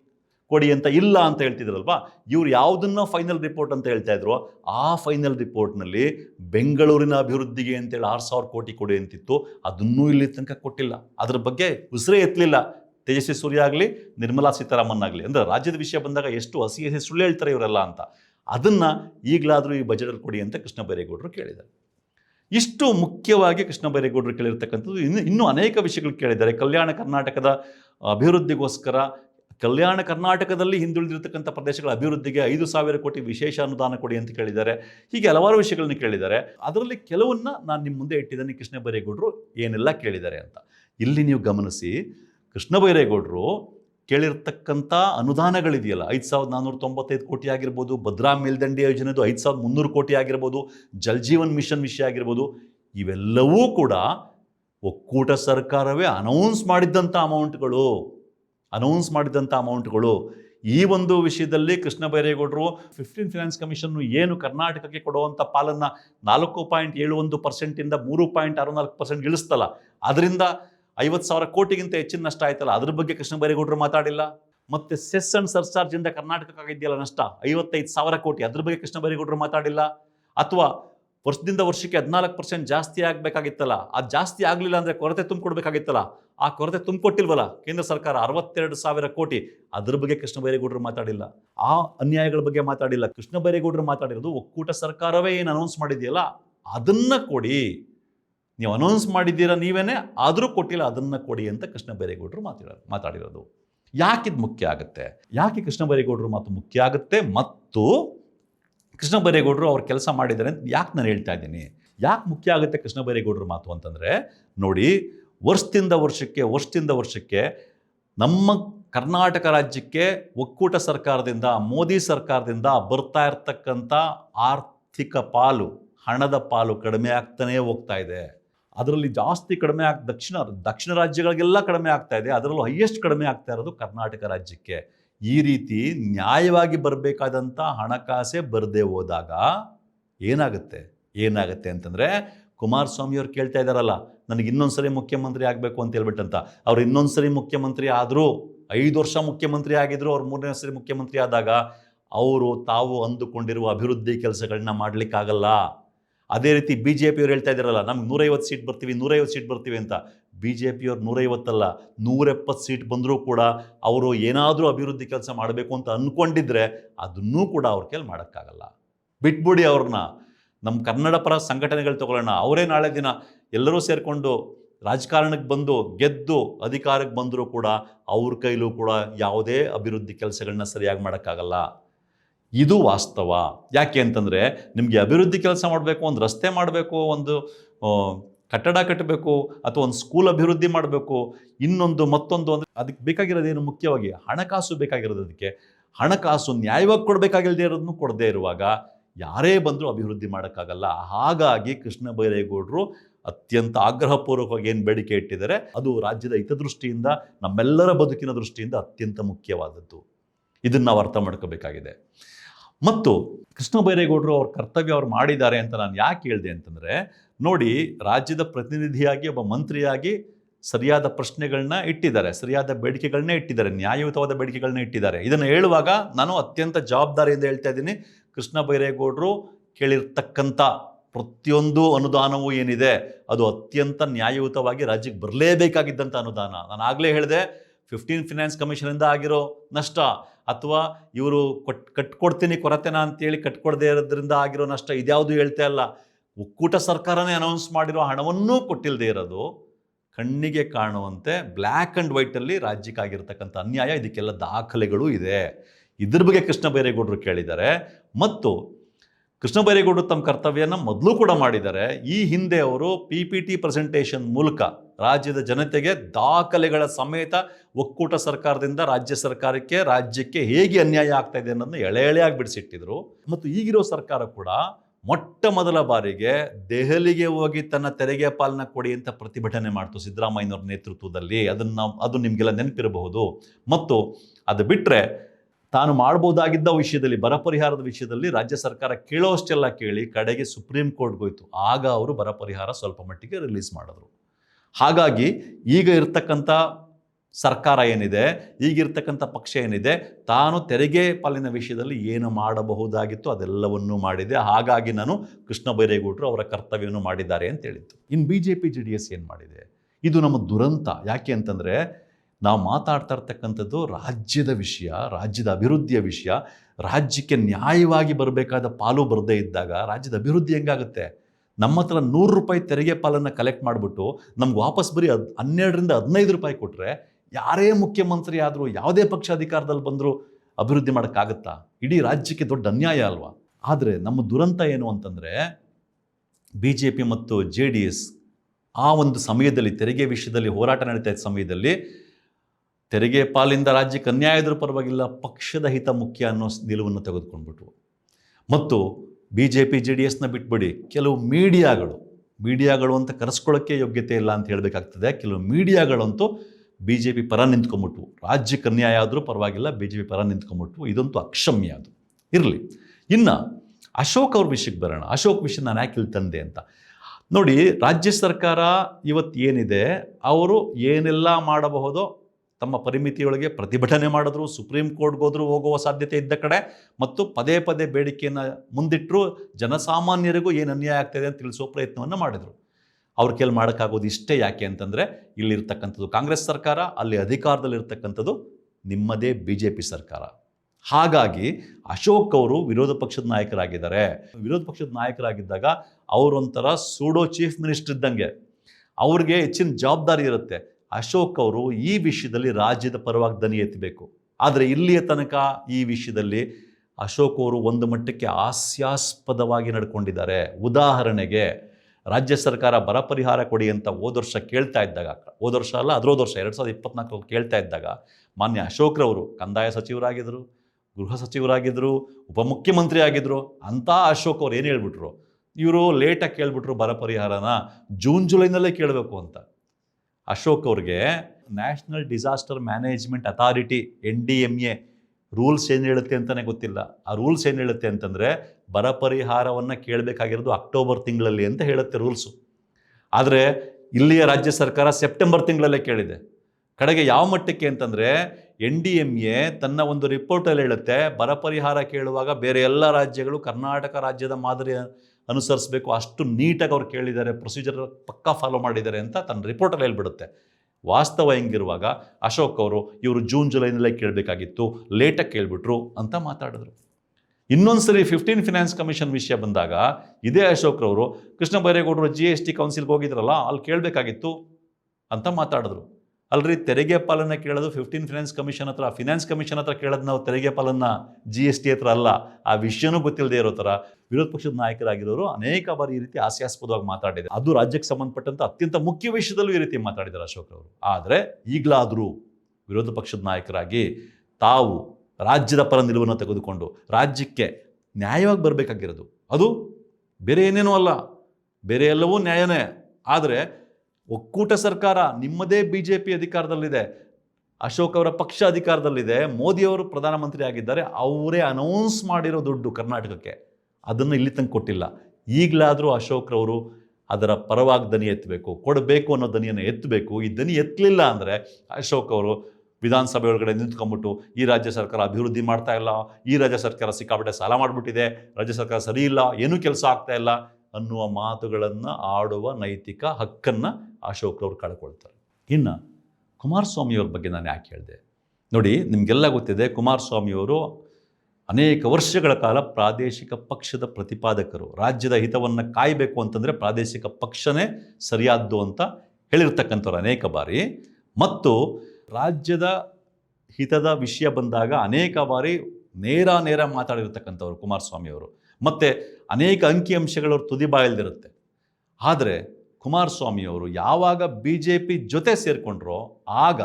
ಕೊಡಿ ಅಂತ ಇಲ್ಲ ಅಂತ ಹೇಳ್ತಿದ್ರಲ್ವಾ? ಇವ್ರು ಯಾವುದನ್ನ ಫೈನಲ್ ರಿಪೋರ್ಟ್ ಅಂತ ಹೇಳ್ತಾ ಇದ್ರು, ಆ ಫೈನಲ್ ರಿಪೋರ್ಟ್ನಲ್ಲಿ ಬೆಂಗಳೂರಿನ ಅಭಿವೃದ್ಧಿಗೆ ಅಂತೇಳಿ ಆರು ಸಾವಿರ ಕೋಟಿ ಕೊಡಿ ಅಂತಿತ್ತು. ಅದನ್ನೂ ಇಲ್ಲಿ ತನಕ ಕೊಟ್ಟಿಲ್ಲ. ಅದ್ರ ಬಗ್ಗೆ ಉಸಿರೇ ಎತ್ತಲಿಲ್ಲ. ತೇಜಸ್ವಿ ಸೂರ್ಯ ಆಗಲಿ, ನಿರ್ಮಲಾ ಸೀತಾರಾಮನ್ ಆಗಲಿ. ಅಂದರೆ ರಾಜ್ಯದ ವಿಷಯ ಬಂದಾಗ ಎಷ್ಟು ಹಸಿ ಹಸಿ ಸುಳ್ಳು ಹೇಳ್ತಾರೆ ಇವರೆಲ್ಲ ಅಂತ. ಅದನ್ನು ಈಗಲಾದರೂ ಈ ಬಜೆಟಲ್ಲಿ ಕೊಡಿ ಅಂತ ಕೃಷ್ಣ ಬೈರೇಗೌಡರು ಕೇಳಿದ್ದಾರೆ. ಇಷ್ಟು ಮುಖ್ಯವಾಗಿ ಕೃಷ್ಣ ಬೈರೇಗೌಡರು ಕೇಳಿರ್ತಕ್ಕಂಥದ್ದು ಇನ್ನು, ಇನ್ನೂ ಅನೇಕ ವಿಷಯಗಳು ಕೇಳಿದ್ದಾರೆ. ಕಲ್ಯಾಣ ಕರ್ನಾಟಕದ ಅಭಿವೃದ್ಧಿಗೋಸ್ಕರ ಕಲ್ಯಾಣ ಕರ್ನಾಟಕದಲ್ಲಿ ಹಿಂದುಳಿದಿರತಕ್ಕಂಥ ಪ್ರದೇಶಗಳ ಅಭಿವೃದ್ಧಿಗೆ ಐದು ಸಾವಿರ ಕೋಟಿ ವಿಶೇಷ ಅನುದಾನ ಕೊಡಿ ಅಂತ ಕೇಳಿದ್ದಾರೆ. ಹೀಗೆ ಹಲವಾರು ವಿಷಯಗಳನ್ನು ಕೇಳಿದ್ದಾರೆ. ಅದರಲ್ಲಿ ಕೆಲವನ್ನ ನಾನು ನಿಮ್ಮ ಮುಂದೆ ಇಟ್ಟಿದ್ದೇನೆ ಕೃಷ್ಣ ಬೈರೇಗೌಡರು, ಏನೆಲ್ಲ ಕೇಳಿದ್ದಾರೆ ಅಂತ. ಇಲ್ಲಿ ನೀವು ಗಮನಿಸಿ, ಕೃಷ್ಣ ಬೈರೇಗೌಡರು ಕೇಳಿರ್ತಕ್ಕಂಥ ಅನುದಾನಗಳಿದೆಯಲ್ಲ, ಐದು ಸಾವಿರದ ನಾನ್ನೂರ ತೊಂಬತ್ತೈದು ಕೋಟಿ ಆಗಿರ್ಬೋದು, ಭದ್ರಾ ಮೇಲ್ದಂಡೆ ಯೋಜನೆದು ಐದು ಸಾವಿರದ ಮುನ್ನೂರು ಕೋಟಿ ಆಗಿರ್ಬೋದು, ಜಲ್ ಜೀವನ್ ಮಿಷನ್ ವಿಷಯ ಆಗಿರ್ಬೋದು, ಇವೆಲ್ಲವೂ ಕೂಡ ಒಕ್ಕೂಟ ಸರ್ಕಾರವೇ ಅನೌನ್ಸ್ ಮಾಡಿದ್ದಂಥ ಅಮೌಂಟ್ಗಳು ಅನೌನ್ಸ್ ಮಾಡಿದಂಥ ಅಮೌಂಟ್ಗಳು ಈ ಒಂದು ವಿಷಯದಲ್ಲಿ ಕೃಷ್ಣ ಬೈರೇಗೌಡರು ಫಿಫ್ಟೀನ್ ಫಿನಾನ್ಸ್ ಕಮಿಷನ್ನು ಏನು ಕರ್ನಾಟಕಕ್ಕೆ ಕೊಡುವಂಥ ಪಾಲನ್ನು ನಾಲ್ಕು ಪಾಯಿಂಟ್ ಏಳು ಒಂದು ಪರ್ಸೆಂಟಿಂದ ಮೂರು ಪಾಯಿಂಟ್ ಆರು ನಾಲ್ಕು ಪರ್ಸೆಂಟ್ ಇಳಿಸ್ತಲ್ಲ ಅದರಿಂದ ಐವತ್ತು ಸಾವಿರ ಕೋಟಿಗಿಂತ ಹೆಚ್ಚಿನ ನಷ್ಟ ಆಯ್ತಲ್ಲ, ಅದ್ರ ಬಗ್ಗೆ ಕೃಷ್ಣ ಬೈರೇಗೌಡರು ಮಾತಾಡಿಲ್ಲ. ಮತ್ತೆ ಸೆಸ್ ಅಂಡ್ ಸರ್ಚಾರ್ಜಿಂದ ಕರ್ನಾಟಕಕ್ಕಾಗಿದೆಯಲ್ಲ ನಷ್ಟ, ಐವತ್ತೈದು ಸಾವಿರ ಕೋಟಿ, ಅದ್ರ ಬಗ್ಗೆ ಕೃಷ್ಣ ಬೈರೇಗೌಡರು ಮಾತಾಡಿಲ್ಲ. ಅಥವಾ ವರ್ಷದಿಂದ ವರ್ಷಕ್ಕೆ ಹದಿನಾಲ್ಕು ಪರ್ಸೆಂಟ್ ಜಾಸ್ತಿ ಆಗಬೇಕಾಗಿತ್ತಲ್ಲ, ಅದು ಜಾಸ್ತಿ ಆಗಲಿಲ್ಲ ಅಂದರೆ ಕೊರತೆ ತುಂಬಿಕೊಡ್ಬೇಕಾಗಿತ್ತಲ್ಲ, ಆ ಕೊರತೆ ತುಂಬಿಕೊಟ್ಟಿಲ್ವಲ್ಲ, ಕೇಂದ್ರ ಸರ್ಕಾರ ಅರವತ್ತೆರಡು ಸಾವಿರ ಕೋಟಿ, ಅದ್ರ ಬಗ್ಗೆ ಕೃಷ್ಣ ಬೈರೇಗೌಡರು ಮಾತಾಡಿಲ್ಲ. ಆ ಅನ್ಯಾಯಗಳ ಬಗ್ಗೆ ಮಾತಾಡಿಲ್ಲ, ಕೃಷ್ಣ ಬೈರೇಗೌಡರು ಮಾತಾಡಿರೋದು ಒಕ್ಕೂಟ ಸರ್ಕಾರವೇ ಏನು ಅನೌನ್ಸ್ ಮಾಡಿದೆಯಲ್ಲ, ಅದನ್ನು ಕೊಡಿ. ನೀವು ಅನೌನ್ಸ್ ಮಾಡಿದ್ದೀರಾ ನೀವೇನೇ, ಆದರೂ ಕೊಟ್ಟಿಲ್ಲ, ಅದನ್ನು ಕೊಡಿ ಅಂತ ಕೃಷ್ಣ ಬೈರೇಗೌಡರು ಮಾತಾಡ, ಮಾತಾಡಿರೋದು. ಯಾಕಿದು ಮುಖ್ಯ ಆಗುತ್ತೆ? ಯಾಕೆ ಕೃಷ್ಣ ಬೈರೇಗೌಡರು ಮಾತು ಮುಖ್ಯ ಆಗುತ್ತೆ ಮತ್ತು ಕೃಷ್ಣ ಬೈರೇಗೌಡರು ಅವ್ರ ಕೆಲಸ ಮಾಡಿದ್ದಾರೆ ಅಂತ ಯಾಕೆ ನಾನು ಹೇಳ್ತಾ ಇದ್ದೀನಿ? ಯಾಕೆ ಮುಖ್ಯ ಆಗುತ್ತೆ ಕೃಷ್ಣ ಬೈರೇಗೌಡರ ಮಾತು ಅಂತಂದರೆ, ನೋಡಿ ವರ್ಷದಿಂದ ವರ್ಷಕ್ಕೆ ವರ್ಷದಿಂದ ವರ್ಷಕ್ಕೆ ನಮ್ಮ ಕರ್ನಾಟಕ ರಾಜ್ಯಕ್ಕೆ ಒಕ್ಕೂಟ ಸರ್ಕಾರದಿಂದ, ಮೋದಿ ಸರ್ಕಾರದಿಂದ ಬರ್ತಾ ಇರ್ತಕ್ಕಂಥ ಆರ್ಥಿಕ ಪಾಲು, ಹಣದ ಪಾಲು ಕಡಿಮೆ ಆಗ್ತಾನೇ ಹೋಗ್ತಾ ಇದೆ. ಅದರಲ್ಲಿ ಜಾಸ್ತಿ ಕಡಿಮೆ ಆಗ, ದಕ್ಷಿಣ ದಕ್ಷಿಣ ರಾಜ್ಯಗಳಿಗೆಲ್ಲ ಕಡಿಮೆ ಆಗ್ತಾ ಇದೆ. ಅದರಲ್ಲೂ ಹೈಯೆಸ್ಟ್ ಕಡಿಮೆ ಆಗ್ತಾ ಇರೋದು ಕರ್ನಾಟಕ ರಾಜ್ಯಕ್ಕೆ. ಈ ರೀತಿ ನ್ಯಾಯವಾಗಿ ಬರಬೇಕಾದಂಥ ಹಣಕಾಸೆ ಬರದೇ ಹೋದಾಗ ಏನಾಗುತ್ತೆ? ಏನಾಗುತ್ತೆ ಅಂತಂದರೆ ಕುಮಾರಸ್ವಾಮಿ ಅವ್ರು ಕೇಳ್ತಾ ಇದ್ದಾರಲ್ಲ ನನಗೆ ಇನ್ನೊಂದು ಸರಿ ಮುಖ್ಯಮಂತ್ರಿ ಆಗಬೇಕು ಅಂತ ಹೇಳ್ಬಿಟ್ಟಂತ. ಅವ್ರು ಇನ್ನೊಂದ್ಸರಿ ಮುಖ್ಯಮಂತ್ರಿ ಆದರೂ, ಐದು ವರ್ಷ ಮುಖ್ಯಮಂತ್ರಿ ಆಗಿದ್ರು ಅವ್ರು ಮೂರನೇ ಸರಿ ಮುಖ್ಯಮಂತ್ರಿ ಆದಾಗ ಅವರು ತಾವು ಅಂದುಕೊಂಡಿರುವ ಅಭಿವೃದ್ಧಿ ಕೆಲಸಗಳನ್ನ ಮಾಡಲಿಕ್ಕಾಗಲ್ಲ. ಅದೇ ರೀತಿ ಬಿ ಜೆ ಪಿಯವ್ರು ಹೇಳ್ತಾ ಇದ್ದಾರಲ್ಲ ನಮ್ಗೆ ನೂರೈವತ್ತು ಸೀಟ್ ಬರ್ತೀವಿ, ನೂರೈವತ್ತು ಸೀಟ್ ಬರ್ತೀವಿ ಅಂತ. ಬಿ ಜೆ ಪಿಯವ್ರು ನೂರೈವತ್ತಲ್ಲ, ನೂರೆಪ್ಪತ್ತು ಸೀಟ್ ಬಂದರೂ ಕೂಡ ಅವರು ಏನಾದರೂ ಅಭಿವೃದ್ಧಿ ಕೆಲಸ ಮಾಡಬೇಕು ಅಂತ ಅಂದ್ಕೊಂಡಿದ್ರೆ ಅದನ್ನೂ ಕೂಡ ಅವ್ರ ಕೈಲಿ ಮಾಡೋಕ್ಕಾಗಲ್ಲ. ಬಿಟ್ಬಿಡಿ ಅವ್ರನ್ನ. ನಮ್ಮ ಕನ್ನಡ ಪರ ಸಂಘಟನೆಗಳು ತಗೊಳ್ಳೋಣ. ಅವರೇ ನಾಳೆ ದಿನ ಎಲ್ಲರೂ ಸೇರಿಕೊಂಡು ರಾಜಕಾರಣಕ್ಕೆ ಬಂದು ಗೆದ್ದು ಅಧಿಕಾರಕ್ಕೆ ಬಂದರೂ ಕೂಡ ಅವ್ರ ಕೈಲೂ ಕೂಡ ಯಾವುದೇ ಅಭಿವೃದ್ಧಿ ಕೆಲಸಗಳನ್ನ ಸರಿಯಾಗಿ ಮಾಡೋಕ್ಕಾಗಲ್ಲ. ಇದು ವಾಸ್ತವ. ಯಾಕೆ ಅಂತಂದರೆ ನಿಮಗೆ ಅಭಿವೃದ್ಧಿ ಕೆಲಸ ಮಾಡಬೇಕು, ಒಂದು ರಸ್ತೆ ಮಾಡಬೇಕು, ಒಂದು ಕಟ್ಟಡ ಕಟ್ಟಬೇಕು ಅಥವಾ ಒಂದು ಸ್ಕೂಲ್ ಅಭಿವೃದ್ಧಿ ಮಾಡಬೇಕು, ಇನ್ನೊಂದು ಮತ್ತೊಂದು ಅಂದರೆ ಅದಕ್ಕೆ ಬೇಕಾಗಿರೋದೇನು ಮುಖ್ಯವಾಗಿ ಹಣಕಾಸು ಬೇಕಾಗಿರೋದು ಅದಕ್ಕೆ. ಹಣಕಾಸು ನ್ಯಾಯವಾಗಿ ಕೊಡಬೇಕಾಗಿಲ್ಲದೆ ಇರೋದನ್ನು ಕೊಡದೇ ಇರುವಾಗ ಯಾರೇ ಬಂದರೂ ಅಭಿವೃದ್ಧಿ ಮಾಡೋಕ್ಕಾಗಲ್ಲ. ಹಾಗಾಗಿ ಕೃಷ್ಣ ಬೈರೇಗೌಡರು ಅತ್ಯಂತ ಆಗ್ರಹಪೂರ್ವಕವಾಗಿ ಏನು ಬೇಡಿಕೆ ಇಟ್ಟಿದ್ದಾರೆ, ಅದು ರಾಜ್ಯದ ಹಿತದೃಷ್ಟಿಯಿಂದ, ನಮ್ಮೆಲ್ಲರ ಬದುಕಿನ ದೃಷ್ಟಿಯಿಂದ ಅತ್ಯಂತ ಮುಖ್ಯವಾದದ್ದು. ಇದನ್ನು ನಾವು ಅರ್ಥ ಮಾಡ್ಕೋಬೇಕಾಗಿದೆ. ಮತ್ತು ಕೃಷ್ಣ ಬೈರೇಗೌಡರು ಅವ್ರ ಕರ್ತವ್ಯ ಅವ್ರು ಮಾಡಿದ್ದಾರೆ ಅಂತ ನಾನು ಯಾಕೆ ಹೇಳಿದೆ ಅಂತಂದರೆ ನೋಡಿ ರಾಜ್ಯದ ಪ್ರತಿನಿಧಿಯಾಗಿ ಒಬ್ಬ ಮಂತ್ರಿಯಾಗಿ ಸರಿಯಾದ ಪ್ರಶ್ನೆಗಳನ್ನ ಇಟ್ಟಿದ್ದಾರೆ, ಸರಿಯಾದ ಬೇಡಿಕೆಗಳನ್ನ ಇಟ್ಟಿದ್ದಾರೆ, ನ್ಯಾಯಯುತವಾದ ಬೇಡಿಕೆಗಳನ್ನ ಇಟ್ಟಿದ್ದಾರೆ. ಇದನ್ನು ಹೇಳುವಾಗ ನಾನು ಅತ್ಯಂತ ಜವಾಬ್ದಾರಿಯಿಂದ ಹೇಳ್ತಾ ಇದ್ದೀನಿ, ಕೃಷ್ಣ ಬೈರೇಗೌಡರು ಕೇಳಿರ್ತಕ್ಕಂಥ ಪ್ರತಿಯೊಂದು ಅನುದಾನವೂ ಏನಿದೆ, ಅದು ಅತ್ಯಂತ ನ್ಯಾಯಯುತವಾಗಿ ರಾಜ್ಯಕ್ಕೆ ಬರಲೇಬೇಕಾಗಿದ್ದಂಥ ಅನುದಾನ. ನಾನು ಆಗಲೇ ಹೇಳಿದೆ ಫಿಫ್ಟೀನ್ ಫಿನಾನ್ಸ್ ಕಮಿಷನಿಂದ ಆಗಿರೋ ನಷ್ಟ ಅಥವಾ ಇವರು ಕೊಟ್, ಕಟ್ಕೊಡ್ತೀನಿ ಕೊರತೆನ ಅಂತೇಳಿ ಕಟ್ಕೊಡದೇ ಇರೋದ್ರಿಂದ ಆಗಿರೋ ನಷ್ಟ ಇದ್ಯಾವುದು ಹೇಳ್ತಾ ಇಲ್ಲ. ಒಕ್ಕೂಟ ಸರ್ಕಾರನೇ ಅನೌನ್ಸ್ ಮಾಡಿರೋ ಹಣವನ್ನೂ ಕೊಟ್ಟಿಲ್ಲದೆ ಇರೋದು ಕಣ್ಣಿಗೆ ಕಾಣುವಂತೆ ಬ್ಲ್ಯಾಕ್ ಆ್ಯಂಡ್ ವೈಟಲ್ಲಿ ರಾಜ್ಯಕ್ಕಾಗಿರ್ತಕ್ಕಂಥ ಅನ್ಯಾಯ, ಇದಕ್ಕೆಲ್ಲ ದಾಖಲೆಗಳು ಇದೆ. ಇದ್ರ ಬಗ್ಗೆ ಕೃಷ್ಣ ಬೈರೇಗೌಡರು ಕೇಳಿದ್ದಾರೆ. ಮತ್ತು ಕೃಷ್ಣ ಬೈರೇಗೌಡರು ತಮ್ಮ ಕರ್ತವ್ಯನ ಮೊದಲು ಕೂಡ ಮಾಡಿದ್ದಾರೆ. ಈ ಹಿಂದೆ ಅವರು ಪಿ ಪಿ ಟಿ ಪ್ರೆಸೆಂಟೇಷನ್ ಮೂಲಕ ರಾಜ್ಯದ ಜನತೆಗೆ ದಾಖಲೆಗಳ ಸಮೇತ ಒಕ್ಕೂಟ ಸರ್ಕಾರದಿಂದ ರಾಜ್ಯ ಸರ್ಕಾರಕ್ಕೆ, ರಾಜ್ಯಕ್ಕೆ ಹೇಗೆ ಅನ್ಯಾಯ ಆಗ್ತಾ ಇದೆ ಅನ್ನೋದನ್ನ ಎಳೆ ಎಳೆಯಾಗಿ ಬಿಡಿಸಿಟ್ಟಿದ್ರು. ಮತ್ತು ಈಗಿರೋ ಸರ್ಕಾರ ಕೂಡ ಮೊಟ್ಟ ಮೊದಲ ಬಾರಿಗೆ ದೆಹಲಿಗೆ ಹೋಗಿ ತನ್ನ ತೆರಿಗೆ ಪಾಲನ ಕೊಡಿ ಅಂತ ಪ್ರತಿಭಟನೆ ಮಾಡ್ತು ಸಿದ್ದರಾಮಯ್ಯನವರ ನೇತೃತ್ವದಲ್ಲಿ. ಅದನ್ನು ಅದು ನಿಮಗೆಲ್ಲ ನೆನಪಿರಬಹುದು. ಮತ್ತು ಅದು ಬಿಟ್ಟರೆ ತಾನು ಮಾಡ್ಬೋದಾಗಿದ್ದ ವಿಷಯದಲ್ಲಿ ಬರ ಪರಿಹಾರದ ವಿಷಯದಲ್ಲಿ ರಾಜ್ಯ ಸರ್ಕಾರ ಕೇಳೋಷ್ಟೆಲ್ಲ ಕೇಳಿ ಕಡೆಗೆ ಸುಪ್ರೀಂ ಕೋರ್ಟ್ಗೆ ಹೋಯಿತು. ಆಗ ಅವರು ಬರ ಪರಿಹಾರ ಸ್ವಲ್ಪ ಮಟ್ಟಿಗೆ ರಿಲೀಸ್ ಮಾಡಿದ್ರು. ಹಾಗಾಗಿ ಈಗ ಇರ್ತಕ್ಕಂಥ ಸರ್ಕಾರ ಏನಿದೆ, ಈಗಿರ್ತಕ್ಕಂಥ ಪಕ್ಷ ಏನಿದೆ, ತಾನು ತೆರಿಗೆ ಪಾಲಿನ ವಿಷಯದಲ್ಲಿ ಏನು ಮಾಡಬಹುದಾಗಿತ್ತು ಅದೆಲ್ಲವನ್ನೂ ಮಾಡಿದೆ. ಹಾಗಾಗಿ ನಾನು ಕೃಷ್ಣ ಬೈರೇಗೌಡರು ಅವರ ಕರ್ತವ್ಯವನ್ನು ಮಾಡಿದ್ದಾರೆ ಅಂತ ಹೇಳಿತ್ತು ಇನ್ನು B J P J D S ಏನು ಮಾಡಿದೆ? ಇದು ನಮ್ಮ ದುರಂತ. ಯಾಕೆ ಅಂತಂದರೆ, ನಾವು ಮಾತಾಡ್ತಾ ಇರ್ತಕ್ಕಂಥದ್ದು ರಾಜ್ಯದ ವಿಷಯ, ರಾಜ್ಯದ ಅಭಿವೃದ್ಧಿಯ ವಿಷಯ. ರಾಜ್ಯಕ್ಕೆ ನ್ಯಾಯವಾಗಿ ಬರಬೇಕಾದ ಪಾಲು ಬರದೇ ಇದ್ದಾಗ ರಾಜ್ಯದ ಅಭಿವೃದ್ಧಿ ಹೆಂಗಾಗುತ್ತೆ? ನಮ್ಮ ಹತ್ರ ನೂರು ರೂಪಾಯಿ ತೆರಿಗೆ ಪಾಲನ್ನು ಕಲೆಕ್ಟ್ ಮಾಡಿಬಿಟ್ಟು ನಮ್ಗೆ ವಾಪಸ್ ಬರೀ ಹದ್ ಹನ್ನೆರಡರಿಂದ ಹದಿನೈದು ರೂಪಾಯಿ ಕೊಟ್ಟರೆ ಯಾರೇ ಮುಖ್ಯಮಂತ್ರಿ ಆದರೂ ಯಾವುದೇ ಪಕ್ಷ ಅಧಿಕಾರದಲ್ಲಿ ಬಂದರೂ ಅಭಿವೃದ್ಧಿ ಮಾಡೋಕ್ಕಾಗತ್ತಾ? ಇಡೀ ರಾಜ್ಯಕ್ಕೆ ದೊಡ್ಡ ಅನ್ಯಾಯ ಅಲ್ವಾ? ಆದರೆ ನಮ್ಮ ದುರಂತ ಏನು ಅಂತಂದರೆ ಬಿ ಜೆ ಪಿ ಮತ್ತು ಜೆ ಡಿ ಎಸ್ ಆ ಒಂದು ಸಮಯದಲ್ಲಿ ತೆರಿಗೆ ವಿಷಯದಲ್ಲಿ ಹೋರಾಟ ನಡೀತಾ ಇದ್ದ ಸಮಯದಲ್ಲಿ ತೆರಿಗೆ ಪಾಲಿಂದ ರಾಜ್ಯಕ್ಕೆ ಅನ್ಯಾಯ ಇದ್ರೂ ಪರವಾಗಿಲ್ಲ, ಪಕ್ಷದ ಹಿತ ಮುಖ್ಯ ಅನ್ನೋ ನಿಲುವನ್ನು ತೆಗೆದುಕೊಂಡ್ಬಿಟ್ವು. ಮತ್ತು B J P J D ಎಸ್ನ ಬಿಟ್ಬಿಡಿ, ಕೆಲವು ಮೀಡಿಯಾಗಳು ಮೀಡಿಯಾಗಳು ಅಂತ ಕರೆಸ್ಕೊಳ್ಳೋಕ್ಕೆ ಯೋಗ್ಯತೆ ಇಲ್ಲ ಅಂತ ಹೇಳಬೇಕಾಗ್ತದೆ. ಕೆಲವು ಮೀಡಿಯಾಗಳಂತೂ ಬಿ ಜೆ ಪಿ ಪರ ನಿಂತ್ಕೊಂಬಿಟ್ವು ರಾಜ್ಯಕ್ಕೆ ಅನ್ಯಾಯ ಆದರೂ ಪರವಾಗಿಲ್ಲ ಬಿ ಜೆ ಪಿ ಪರ ನಿಂತ್ಕೊಂಬಿಟ್ವು ಇದಂತೂ ಅಕ್ಷಮ್ಯ ಅದು. ಇರಲಿ. ಇನ್ನು ಅಶೋಕ್ ಅವ್ರ ವಿಷಯಕ್ಕೆ ಬರೋಣ. ಅಶೋಕ್ ವಿಷಯ ನಾನು ಯಾಕೆ ಇಲ್ಲಿ ತಂದೆ ಅಂತ. ನೋಡಿ, ರಾಜ್ಯ ಸರ್ಕಾರ ಇವತ್ತು ಏನಿದೆ, ಅವರು ಏನೆಲ್ಲ ಮಾಡಬಹುದೋ ತಮ್ಮ ಪರಿಮಿತಿಯೊಳಗೆ ಪ್ರತಿಭಟನೆ ಮಾಡಿದ್ರು, ಸುಪ್ರೀಂ ಕೋರ್ಟ್ಗೆ ಹೋದ್ರು ಹೋಗುವ ಸಾಧ್ಯತೆ ಇದ್ದ ಕಡೆ ಮತ್ತು ಪದೇ ಪದೇ ಬೇಡಿಕೆಯನ್ನು ಮುಂದಿಟ್ಟರು ಜನಸಾಮಾನ್ಯರಿಗೂ ಏನು ಅನ್ಯಾಯ ಆಗ್ತಾಯಿದೆ ಅಂತ ತಿಳಿಸೋ ಪ್ರಯತ್ನವನ್ನು ಮಾಡಿದರು. ಅವ್ರ ಕೇಳಿ ಮಾಡೋಕ್ಕಾಗೋದು ಇಷ್ಟೇ ಯಾಕೆ ಅಂತಂದರೆ ಇಲ್ಲಿರ್ತಕ್ಕಂಥದ್ದು ಕಾಂಗ್ರೆಸ್ ಸರ್ಕಾರ, ಅಲ್ಲಿ ಅಧಿಕಾರದಲ್ಲಿರ್ತಕ್ಕಂಥದ್ದು ನಿಮ್ಮದೇ ಬಿ ಜೆ ಪಿ ಸರ್ಕಾರ. ಹಾಗಾಗಿ ಅಶೋಕ್ ಅವರು ವಿರೋಧ ಪಕ್ಷದ ನಾಯಕರಾಗಿದ್ದಾರೆ. ವಿರೋಧ ಪಕ್ಷದ ನಾಯಕರಾಗಿದ್ದಾಗ ಅವರೊಂಥರ ಸೂಡೋ ಚೀಫ್ ಮಿನಿಸ್ಟರ್ ಇದ್ದಂಗೆ. ಅವ್ರಿಗೆ ಹೆಚ್ಚಿನ ಜವಾಬ್ದಾರಿ ಇರುತ್ತೆ. ಅಶೋಕ್ ಅವರು ಈ ವಿಷಯದಲ್ಲಿ ರಾಜ್ಯದ ಪರವಾಗಿ ದನಿ ಎತ್ತಬೇಕು. ಆದರೆ ಇಲ್ಲಿಯ ತನಕ ಈ ವಿಷಯದಲ್ಲಿ ಅಶೋಕ್ ಅವರು ಒಂದು ಮಟ್ಟಕ್ಕೆ ಹಾಸ್ಯಾಸ್ಪದವಾಗಿ ನಡ್ಕೊಂಡಿದ್ದಾರೆ. ಉದಾಹರಣೆಗೆ ರಾಜ್ಯ ಸರ್ಕಾರ ಬರ ಪರಿಹಾರ ಕೊಡಿ ಅಂತ ಹೋದ ವರ್ಷ ಕೇಳ್ತಾ ಇದ್ದಾಗ, ಹೋದ ವರ್ಷ ಅಲ್ಲ, ಅದರೋದ ವರ್ಷ, ಎರಡು ಸಾವಿರದ ಇಪ್ಪತ್ನಾಲ್ಕರಲ್ಲಿ ಕೇಳ್ತಾ ಇದ್ದಾಗ ಮಾನ್ಯ ಅಶೋಕ್ರವರು ಕಂದಾಯ ಸಚಿವರಾಗಿದ್ದರು ಗೃಹ ಸಚಿವರಾಗಿದ್ದರು ಉಪಮುಖ್ಯಮಂತ್ರಿ ಆಗಿದ್ದರು ಅಂಥ ಅಶೋಕ್ ಅವ್ರು ಏನು ಹೇಳ್ಬಿಟ್ರು? ಇವರು ಲೇಟಾಗಿ ಕೇಳ್ಬಿಟ್ರು ಬರ ಪರಿಹಾರನ, ಜೂನ್ ಜುಲೈನಲ್ಲೇ ಕೇಳಬೇಕು ಅಂತ. ಅಶೋಕ್ ಅವ್ರಿಗೆ national disaster management authority N D M A rules ಏನು ಹೇಳುತ್ತೆ ಅಂತಲೇ ಗೊತ್ತಿಲ್ಲ. ಆ ರೂಲ್ಸ್ ಏನು ಹೇಳುತ್ತೆ ಅಂತಂದರೆ ಬರ ಪರಿಹಾರವನ್ನು ಕೇಳಬೇಕಾಗಿರೋದು ಅಕ್ಟೋಬರ್ ತಿಂಗಳಲ್ಲಿ ಅಂತ ಹೇಳುತ್ತೆ ರೂಲ್ಸು. ಆದರೆ ಇಲ್ಲಿಯ ರಾಜ್ಯ ಸರ್ಕಾರ ಸೆಪ್ಟೆಂಬರ್ ತಿಂಗಳಲ್ಲೇ ಕೇಳಿದೆ. ಕಡೆಗೆ ಯಾವ ಮಟ್ಟಕ್ಕೆ ಅಂತಂದರೆ ಎನ್ ಡಿ ಎಂ ಎ ತನ್ನ ಒಂದು ರಿಪೋರ್ಟಲ್ಲಿ ಹೇಳುತ್ತೆ, ಬರ ಪರಿಹಾರ ಕೇಳುವಾಗ ಬೇರೆ ಎಲ್ಲ ರಾಜ್ಯಗಳು ಕರ್ನಾಟಕ ರಾಜ್ಯದ ಮಾದರಿಯ ಅನುಸರಿಸಬೇಕು, ಅಷ್ಟು ನೀಟಾಗಿ ಅವ್ರು ಕೇಳಿದ್ದಾರೆ, ಪ್ರೊಸೀಜರ್ ಪಕ್ಕಾ ಫಾಲೋ ಮಾಡಿದ್ದಾರೆ ಅಂತ ತನ್ನ ರಿಪೋರ್ಟಲ್ಲಿ ಹೇಳ್ಬಿಡುತ್ತೆ. ವಾಸ್ತವ ಹೆಂಗಿರುವಾಗ ಅಶೋಕ್ ಅವರು, ಇವರು ಜೂನ್ ಜುಲೈನಲ್ಲೇ ಕೇಳಬೇಕಾಗಿತ್ತು ಲೇಟಾಗಿ ಕೇಳಿಬಿಟ್ರು ಅಂತ ಮಾತಾಡಿದ್ರು. ಇನ್ನೊಂದ್ಸರಿ ಫಿಫ್ಟೀನ್ ಫಿನಾನ್ಸ್ ಕಮಿಷನ್ ವಿಷಯ ಬಂದಾಗ ಇದೇ ಅಶೋಕ್ರವರು ಕೃಷ್ಣ ಬೈರೇಗೌಡರು ಜಿ ಎಸ್ ಟಿ ಕೌನ್ಸಿಲ್ಗೆ ಹೋಗಿದ್ರಲ್ಲ, ಅಲ್ಲಿ ಕೇಳಬೇಕಾಗಿತ್ತು ಅಂತ ಮಾತಾಡಿದ್ರು. ಅಲ್ರಿ, ತೆರಿಗೆ ಪಾಲನ್ನ ಕೇಳೋದು ಫಿಫ್ಟೀನ್ ಫಿನಾನ್ಸ್ ಕಮಿಷನ್ ಹತ್ರ. ಫಿನಾನ್ಸ್ ಕಮಿಷನ್ ಹತ್ರ ಕೇಳೋದು ನಾವು ತೆರಿಗೆ ಪಾಲನ್ನ ಜಿ ಎಸ್ ಟಿ ಹತ್ರ ಅಲ್ಲ. ಆ ವಿಷಯನೂ ಗೊತ್ತಿಲ್ಲದೆ ಇರೋ ಥರ ವಿರೋಧ ಪಕ್ಷದ ನಾಯಕರಾಗಿರೋರು ಅನೇಕ ಬಾರಿ ಈ ರೀತಿ ಹಾಸ್ಯಾಸ್ಪದವಾಗಿ ಮಾತಾಡಿದೆ ಅದು ರಾಜ್ಯಕ್ಕೆ ಸಂಬಂಧಪಟ್ಟಂತ ಅತ್ಯಂತ ಮುಖ್ಯ ವಿಷಯದಲ್ಲೂ ಈ ರೀತಿ ಮಾತಾಡಿದ್ದಾರೆ ಅಶೋಕ್ ಅವರು ಆದರೆ ಈಗಲಾದರೂ ವಿರೋಧ ಪಕ್ಷದ ನಾಯಕರಾಗಿ ತಾವು ರಾಜ್ಯದ ಪರ ನಿಲುವನ್ನು ತೆಗೆದುಕೊಂಡು ರಾಜ್ಯಕ್ಕೆ ನ್ಯಾಯವಾಗಿ ಬರಬೇಕಾಗಿರೋದು. ಅದು ಬೇರೆ ಏನೇನೂ ಅಲ್ಲ. ಬೇರೆ ಎಲ್ಲವೂ ನ್ಯಾಯನೇ. ಆದರೆ ಒಕ್ಕೂಟ ಸರ್ಕಾರ ನಿಮ್ಮದೇ ಬಿ ಜೆ ಪಿ ಅಧಿಕಾರದಲ್ಲಿದೆ, ಅಶೋಕ್ ಅವರ ಪಕ್ಷ ಅಧಿಕಾರದಲ್ಲಿದೆ ಮೋದಿಯವರು ಪ್ರಧಾನಮಂತ್ರಿ ಆಗಿದ್ದಾರೆ, ಅವರೇ ಅನೌನ್ಸ್ ಮಾಡಿರೋ ದುಡ್ಡು ಕರ್ನಾಟಕಕ್ಕೆ. ಅದನ್ನು ಇಲ್ಲಿ ತನಕ ಕೊಟ್ಟಿಲ್ಲ. ಈಗಲಾದರೂ ಅಶೋಕ್ ರವರು ಅದರ ಪರವಾಗಿ ದನಿ ಎತ್ತಬೇಕು, ಕೊಡಬೇಕು ಅನ್ನೋ ದನಿಯನ್ನು ಎತ್ತಬೇಕು. ಈ ದನಿ ಎತ್ತಲಿಲ್ಲ ಅಂದರೆ ಅಶೋಕ್ ಅವರು ವಿಧಾನಸಭೆ ಒಳಗಡೆ ನಿಂತ್ಕೊಂಡ್ಬಿಟ್ಟು ಈ ರಾಜ್ಯ ಸರ್ಕಾರ ಅಭಿವೃದ್ಧಿ ಮಾಡ್ತಾ ಇಲ್ಲ, ಈ ರಾಜ್ಯ ಸರ್ಕಾರ ಸಿಕ್ಕಾಪಟ್ಟೆ ಸಾಲ ಮಾಡಿಬಿಟ್ಟಿದೆ, ರಾಜ್ಯ ಸರ್ಕಾರ ಸರಿ ಇಲ್ಲ, ಏನೂ ಕೆಲಸ ಆಗ್ತಾ ಇಲ್ಲ ಅನ್ನುವ ಮಾತುಗಳನ್ನು ಆಡುವ ನೈತಿಕ ಹಕ್ಕನ್ನು ಅಶೋಕ್ ಅವರು ಕಳ್ಕೊಳ್ತಾರೆ ಇನ್ನು ಕುಮಾರಸ್ವಾಮಿಯವ್ರ ಬಗ್ಗೆ ನಾನು ಯಾಕೆ ಹೇಳಿದೆ? ನೋಡಿ, ನಿಮಗೆಲ್ಲ ಗೊತ್ತಿದೆ, ಕುಮಾರಸ್ವಾಮಿಯವರು ಅನೇಕ ವರ್ಷಗಳ ಕಾಲ ಪ್ರಾದೇಶಿಕ ಪಕ್ಷದ ಪ್ರತಿಪಾದಕರು. ರಾಜ್ಯದ ಹಿತವನ್ನು ಕಾಯಬೇಕು ಅಂತಂದರೆ ಪ್ರಾದೇಶಿಕ ಪಕ್ಷನೇ ಸರಿಯಾದ್ದು ಅಂತ ಹೇಳಿರ್ತಕ್ಕಂಥವ್ರು ಅನೇಕ ಬಾರಿ. ಮತ್ತು ರಾಜ್ಯದ ಹಿತದ ವಿಷಯ ಬಂದಾಗ ಅನೇಕ ಬಾರಿ ನೇರ ನೇರ ಮಾತಾಡಿರ್ತಕ್ಕಂಥವ್ರು ಕುಮಾರಸ್ವಾಮಿಯವರು. ಮತ್ತು ಅನೇಕ ಅಂಕಿಅಂಶಗಳವ್ರು ತುದಿ ಬಾಯಲ್ದಿರುತ್ತೆ. ಆದರೆ ಕುಮಾರಸ್ವಾಮಿಯವರು ಯಾವಾಗ ಬಿ ಜೆ ಪಿ ಜೊತೆ ಸೇರಿಕೊಂಡ್ರೋ ಆಗ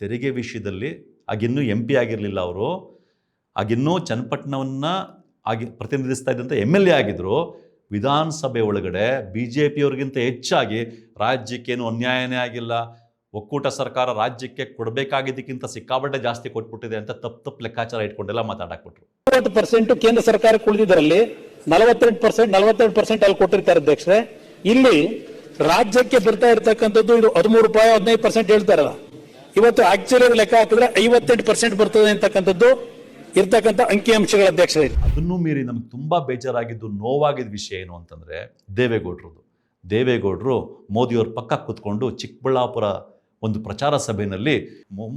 ತೆರಿಗೆ ವಿಷಯದಲ್ಲಿ ಆಗಿನ್ನೂ ಎಂ ಪಿ ಆಗಿರಲಿಲ್ಲ ಅವರು, ಆಗಿನ್ನೂ ಚನ್ನಪಟ್ಟಣವನ್ನು ಆಗಿ ಪ್ರತಿನಿಧಿಸ್ತಾ ಇದ್ದಂಥ ಎಂ ಎಲ್ ಎ ಆಗಿದ್ದರು ವಿಧಾನಸಭೆ ಒಳಗಡೆ ಬಿ ಜೆ ಪಿಯವ್ರಿಗಿಂತ ಹೆಚ್ಚಾಗಿ ರಾಜ್ಯಕ್ಕೇನು ಅನ್ಯಾಯನೇ ಆಗಿಲ್ಲ. ಒಕ್ಕೂಟ ಸರ್ಕಾರ ರಾಜ್ಯಕ್ಕೆ ಕೊಡಬೇಕಾಗಿದ್ದಕ್ಕಿಂತ ಸಿಕ್ಕಾಪಟ್ಟೆ ಜಾಸ್ತಿ ಕೊಟ್ಬಿಟ್ಟಿದೆ ಅಂತ ತಪ್ಪು ತಪ್ಪು ಲೆಕ್ಕಾಚಾರ ಇಟ್ಕೊಂಡೆಲ್ಲ ಮಾತಾಡಾಕ್ಬಿಟ್ರು. ನಲವತ್ತು ಪರ್ಸೆಂಟ್ ಕೇಂದ್ರ ಸರ್ಕಾರಕ್ಕೆ ಉಳಿದಿದ್ದರಲ್ಲಿ ನಲವತ್ತೆರಡು ಪರ್ಸೆಂಟ್ ನಲವತ್ತೆರಡು ಪರ್ಸೆಂಟ್ ಅಲ್ಲಿ ಕೊಟ್ಟಿರ್ತಾರೆ ಅಧ್ಯಕ್ಷರೇ. ಇಲ್ಲಿ ರಾಜ್ಯಕ್ಕೆ ಬರ್ತಾ ಇರ್ತಕ್ಕಂಥದ್ದು ಇದು ಹದಿಮೂರು ರೂಪಾಯಿ ಹದಿನೈದು ಪರ್ಸೆಂಟ್ ಹೇಳ್ತಾರಲ್ಲ. ಇವತ್ತು ಆಕ್ಚುಲಿ ಲೆಕ್ಕ ಹಾಕಿದ್ರೆ ಐವತ್ತೆಂಟು ಪರ್ಸೆಂಟ್ ಬರ್ತದೆ ಅಂತಕ್ಕಂಥದ್ದು ಇರ್ತಕ್ಕಂಥ ಅಂಕಿಅಂಶಗಳ ಅಧ್ಯಕ್ಷರೇ ಅದನ್ನೂ ಮೀರಿ ನಮ್ಗೆ ತುಂಬ ಬೇಜಾರಾಗಿದ್ದು ನೋವಾಗಿದ್ದ ವಿಷಯ ಏನು ಅಂತಂದರೆ ದೇವೇಗೌಡರದು ದೇವೇಗೌಡರು ಮೋದಿಯವ್ರ ಪಕ್ಕ ಕೂತ್ಕೊಂಡು ಚಿಕ್ಕಬಳ್ಳಾಪುರ ಒಂದು ಪ್ರಚಾರ ಸಭೆಯಲ್ಲಿ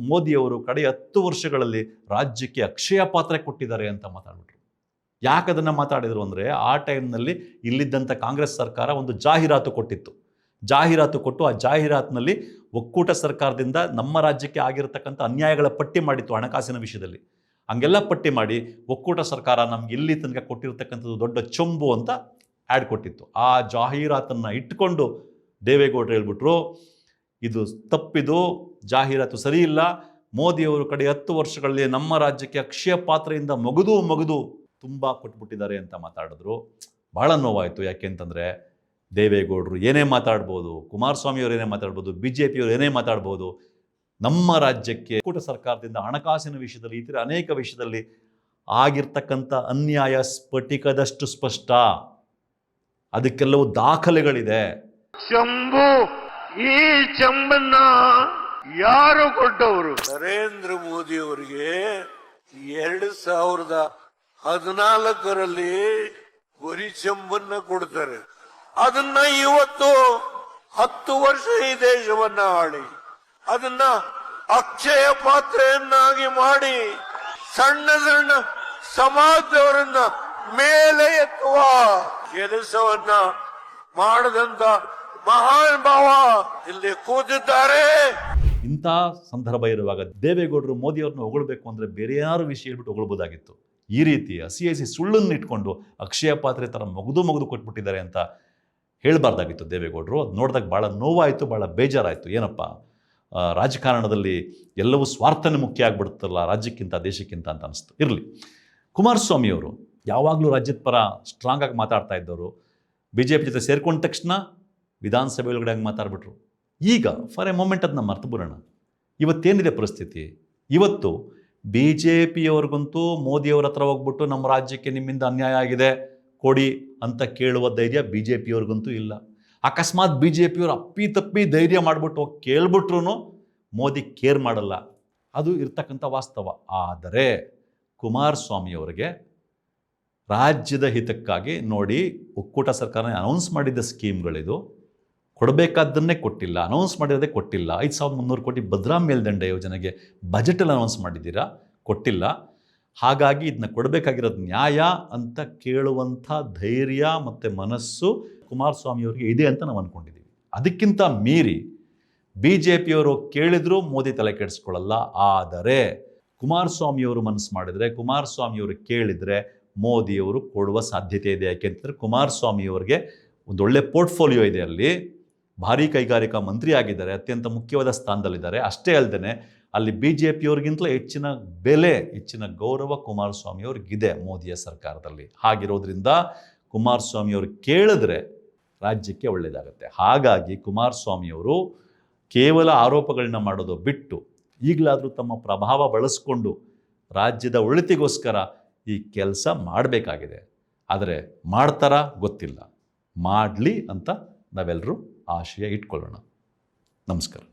ಮೋದಿಯವರು ಕಡೆಯ ಹತ್ತು ವರ್ಷಗಳಲ್ಲಿ ರಾಜ್ಯಕ್ಕೆ ಅಕ್ಷಯ ಪಾತ್ರೆ ಕೊಟ್ಟಿದ್ದಾರೆ ಅಂತ ಮಾತಾಡ್ಬಿಟ್ರು. ಯಾಕೆ ಅದನ್ನು ಮಾತಾಡಿದ್ರು ಅಂದರೆ ಆ ಟೈಮ್ನಲ್ಲಿ ಇಲ್ಲಿದ್ದಂಥ ಕಾಂಗ್ರೆಸ್ ಸರ್ಕಾರ ಒಂದು ಜಾಹೀರಾತು ಕೊಟ್ಟಿತ್ತು. ಜಾಹೀರಾತು ಕೊಟ್ಟು ಆ ಜಾಹೀರಾತಿನಲ್ಲಿ ಒಕ್ಕೂಟ ಸರ್ಕಾರದಿಂದ ನಮ್ಮ ರಾಜ್ಯಕ್ಕೆ ಆಗಿರತಕ್ಕಂಥ ಅನ್ಯಾಯಗಳ ಪಟ್ಟಿ ಮಾಡಿತ್ತು ಹಣಕಾಸಿನ ವಿಷಯದಲ್ಲಿ. ಹಂಗೆಲ್ಲ ಪಟ್ಟಿ ಮಾಡಿ ಒಕ್ಕೂಟ ಸರ್ಕಾರ ನಮ್ಗೆ ಇಲ್ಲಿ ತನಕ ಕೊಟ್ಟಿರ್ತಕ್ಕಂಥದ್ದು ದೊಡ್ಡ ಚೊಂಬು ಅಂತ ಆ್ಯಡ್ ಕೊಟ್ಟಿತ್ತು. ಆ ಜಾಹೀರಾತನ್ನು ಇಟ್ಟುಕೊಂಡು ದೇವೇಗೌಡರು ಹೇಳ್ಬಿಟ್ರು, ಇದು ತಪ್ಪಿದು, ಜಾಹೀರಾತು ಸರಿ ಇಲ್ಲ, ಮೋದಿಯವರು ಕಡೆ ಹತ್ತು ವರ್ಷಗಳಲ್ಲಿ ನಮ್ಮ ರಾಜ್ಯಕ್ಕೆ ಅಕ್ಷಯ ಪಾತ್ರೆಯಿಂದ ಮಗದು ಮಗದು ತುಂಬ ಕೊಟ್ಬಿಟ್ಟಿದ್ದಾರೆ ಅಂತ ಮಾತಾಡಿದ್ರು. ಬಹಳ ನೋವಾಯಿತು ಯಾಕೆಂತಂದರೆ ದೇವೇಗೌಡರು ಏನೇ ಮಾತಾಡ್ಬೋದು ಕುಮಾರಸ್ವಾಮಿಯವರು ಏನೇ ಮಾತಾಡ್ಬೋದು ಬಿ ಜೆ ಪಿಯವರು ಏನೇ ಮಾತಾಡ್ಬೋದು ನಮ್ಮ ರಾಜ್ಯಕ್ಕೆ ಕೂಟ ಸರ್ಕಾರದಿಂದ ಹಣಕಾಸಿನ ವಿಷಯದಲ್ಲಿ ಇತರ ಅನೇಕ ವಿಷಯದಲ್ಲಿ ಆಗಿರ್ತಕ್ಕಂಥ ಅನ್ಯಾಯ ಸ್ಫಟಿಕದಷ್ಟು ಸ್ಪಷ್ಟ. ಅದಕ್ಕೆಲ್ಲವೂ ದಾಖಲೆಗಳಿದೆ. ಶಂಭು ಈ ಚಂಬನ್ನ ಯಾರು ಕೊಟ್ಟವರು? ನರೇಂದ್ರ ಮೋದಿ ಅವರಿಗೆ ಎರಡು ಸಾವಿರದ ಹದಿನಾಲ್ಕರಲ್ಲಿ ಬರಿ ಚಂಬನ್ನ ಕೊಡ್ತಾರೆ. ಅದನ್ನ ಇವತ್ತು ಹತ್ತು ವರ್ಷ ಈ ದೇಶವನ್ನ ಆಳಿ ಅದನ್ನ ಅಕ್ಷಯ ಪಾತ್ರೆಯನ್ನಾಗಿ ಮಾಡಿ ಸಣ್ಣ ಸಣ್ಣ ಸಮಾಜದವರನ್ನ ಮೇಲೆ ಎತ್ತುವ ಕೆಲಸವನ್ನ ಮಾಡದಂತ ಮಹಾನ್ ಭಾವ ಇಲ್ಲಿ ಕೂತಿದ್ದಾರೆ. ಇಂಥ ಸಂದರ್ಭ ಇರುವಾಗ ದೇವೇಗೌಡರು ಮೋದಿಯವ್ರನ್ನ ಹೊಗಳಬೇಕು ಅಂದ್ರೆ ಬೇರೆ ಯಾರು ವಿಷಯ ಹೇಳ್ಬಿಟ್ಟು ಹೊಗಳಬಹುದಾಗಿತ್ತು ಈ ರೀತಿ ಹಸಿ ಹಸಿ ಸುಳ್ಳನ್ನು ಇಟ್ಕೊಂಡು ಅಕ್ಷಯ ಪಾತ್ರೆ ಥರ ಮಗದು ಮಗದು ಕೊಟ್ಬಿಟ್ಟಿದ್ದಾರೆ ಅಂತ ಹೇಳಬಾರ್ದಾಗಿತ್ತು ದೇವೇಗೌಡರು. ಅದು ನೋಡಿದಾಗ ಭಾಳ ನೋವಾಯಿತು ಭಾಳ ಬೇಜಾರಾಯಿತು. ಏನಪ್ಪ? ರಾಜಕಾರಣದಲ್ಲಿ ಎಲ್ಲವೂ ಸ್ವಾರ್ಥನೇ ಮುಖ್ಯ ಆಗಿಬಿಡ್ತಲ್ಲ ರಾಜ್ಯಕ್ಕಿಂತ, ದೇಶಕ್ಕಿಂತ ಅಂತ ಅನಿಸ್ತು. ಇರಲಿ. ಕುಮಾರಸ್ವಾಮಿಯವರು ಯಾವಾಗಲೂ ರಾಜ್ಯದ ಪರ ಸ್ಟ್ರಾಂಗ್ ಆಗಿ ಮಾತಾಡ್ತಾ ಇದ್ದವರು. ಬಿ ಜೆ ಪಿ ಜೊತೆ ಸೇರ್ಕೊಂಡ ತಕ್ಷಣ ವಿಧಾನಸಭೆ ಒಳಗಡೆ ಹಂಗೆ ಮಾತಾಡ್ಬಿಟ್ರು. ಈಗ ಫಾರ್ ಎ ಮೊಮೆಂಟ್ ಅದನ್ನ ಮರ್ತು ಬಿಡೋಣ. ಇವತ್ತೇನಿದೆ ಪರಿಸ್ಥಿತಿ? ಇವತ್ತು ಬಿ ಜೆ ಪಿಯವ್ರಿಗಂತೂ ಮೋದಿಯವ್ರ ಹತ್ರ ಹೋಗ್ಬಿಟ್ಟು ನಮ್ಮ ರಾಜ್ಯಕ್ಕೆ ನಿಮ್ಮಿಂದ ಅನ್ಯಾಯ ಆಗಿದೆ. ಕೊಡಿ ಅಂತ ಕೇಳುವ ಧೈರ್ಯ ಬಿ ಜೆ ಪಿಯವ್ರಿಗಂತೂ ಇಲ್ಲ. ಅಕಸ್ಮಾತ್ ಬಿ ಜೆ ಪಿಯವ್ರು ಅಪ್ಪಿ ತಪ್ಪಿ ಧೈರ್ಯ ಮಾಡಿಬಿಟ್ಟು ಹೋಗಿ ಕೇಳ್ಬಿಟ್ರು ಮೋದಿ ಕೇರ್ ಮಾಡಲ್ಲ. ಅದು ಇರ್ತಕ್ಕಂಥ ವಾಸ್ತವ. ಆದರೆ ಕುಮಾರಸ್ವಾಮಿಯವರಿಗೆ ರಾಜ್ಯದ ಹಿತಕ್ಕಾಗಿ ನೋಡಿ ಒಕ್ಕೂಟ ಸರ್ಕಾರ ಅನೌನ್ಸ್ ಮಾಡಿದ್ದ ಸ್ಕೀಮ್ಗಳಿದು ಕೊಡಬೇಕಾದ್ದನ್ನೇ ಕೊಟ್ಟಿಲ್ಲ. ಅನೌನ್ಸ್ ಮಾಡಿರೋದೇ ಕೊಟ್ಟಿಲ್ಲ. ಐದು ಸಾವಿರದ ಮುನ್ನೂರು ಕೋಟಿ ಭದ್ರಾ ಮೇಲ್ದಂಡ ಯೋಜನೆಗೆ ಬಜೆಟಲ್ಲಿ ಅನೌನ್ಸ್ ಮಾಡಿದ್ದೀರಾ? ಕೊಟ್ಟಿಲ್ಲ. ಹಾಗಾಗಿ ಇದನ್ನ ಕೊಡಬೇಕಾಗಿರೋದು ನ್ಯಾಯ ಅಂತ ಕೇಳುವಂಥ ಧೈರ್ಯ ಮತ್ತು ಮನಸ್ಸು ಕುಮಾರಸ್ವಾಮಿಯವರಿಗೆ ಇದೆ ಅಂತ ನಾವು ಅಂದ್ಕೊಂಡಿದ್ದೀವಿ ಅದಕ್ಕಿಂತ ಮೀರಿ ಬಿ ಜೆ ಪಿಯವರು ಕೇಳಿದ್ರು ಮೋದಿ ತಲೆ ಕೆಡಿಸ್ಕೊಳ್ಳಲ್ಲ. ಆದರೆ ಕುಮಾರಸ್ವಾಮಿಯವರು ಮನಸ್ಸು ಮಾಡಿದರೆ, ಕುಮಾರಸ್ವಾಮಿಯವರು ಕೇಳಿದರೆ ಮೋದಿಯವರು ಕೊಡುವ ಸಾಧ್ಯತೆ ಇದೆ. ಯಾಕೆಂತಂದರೆ ಕುಮಾರಸ್ವಾಮಿಯವರಿಗೆ ಒಂದೊಳ್ಳೆ ಪೋರ್ಟ್ಫೋಲಿಯೋ ಇದೆ ಅಲ್ಲಿ. ಭಾರೀ ಕೈಗಾರಿಕಾ ಮಂತ್ರಿ ಆಗಿದ್ದಾರೆ ಅತ್ಯಂತ ಮುಖ್ಯವಾದ ಸ್ಥಾನದಲ್ಲಿದ್ದಾರೆ. ಅಷ್ಟೇ ಅಲ್ಲದೆ ಅಲ್ಲಿ ಬಿ ಜೆ ಪಿಯವ್ರಿಗಿಂತಲೂ ಹೆಚ್ಚಿನ ಬೆಲೆ, ಹೆಚ್ಚಿನ ಗೌರವ ಕುಮಾರಸ್ವಾಮಿಯವ್ರಿಗಿದೆ ಮೋದಿಯ ಸರ್ಕಾರದಲ್ಲಿ. ಹಾಗಿರೋದ್ರಿಂದ ಕುಮಾರಸ್ವಾಮಿಯವರು ಕೇಳಿದ್ರೆ ರಾಜ್ಯಕ್ಕೆ ಒಳ್ಳೆಯದಾಗುತ್ತೆ ಹಾಗಾಗಿ ಕುಮಾರಸ್ವಾಮಿಯವರು ಕೇವಲ ಆರೋಪಗಳನ್ನ ಮಾಡೋದು ಬಿಟ್ಟು, ಈಗಲಾದರೂ ತಮ್ಮ ಪ್ರಭಾವ ಬಳಸ್ಕೊಂಡು ರಾಜ್ಯದ ಒಳಿತಿಗೋಸ್ಕರ ಈ ಕೆಲಸ ಮಾಡಬೇಕಾಗಿದೆ. ಆದರೆ ಮಾಡ್ತಾರಾ? ಗೊತ್ತಿಲ್ಲ. ಮಾಡಲಿ ಅಂತ ನಾವೆಲ್ಲರೂ ಆಶಯ ಇಟ್ಕೊಳ್ಳೋಣ. ನಮಸ್ಕಾರ.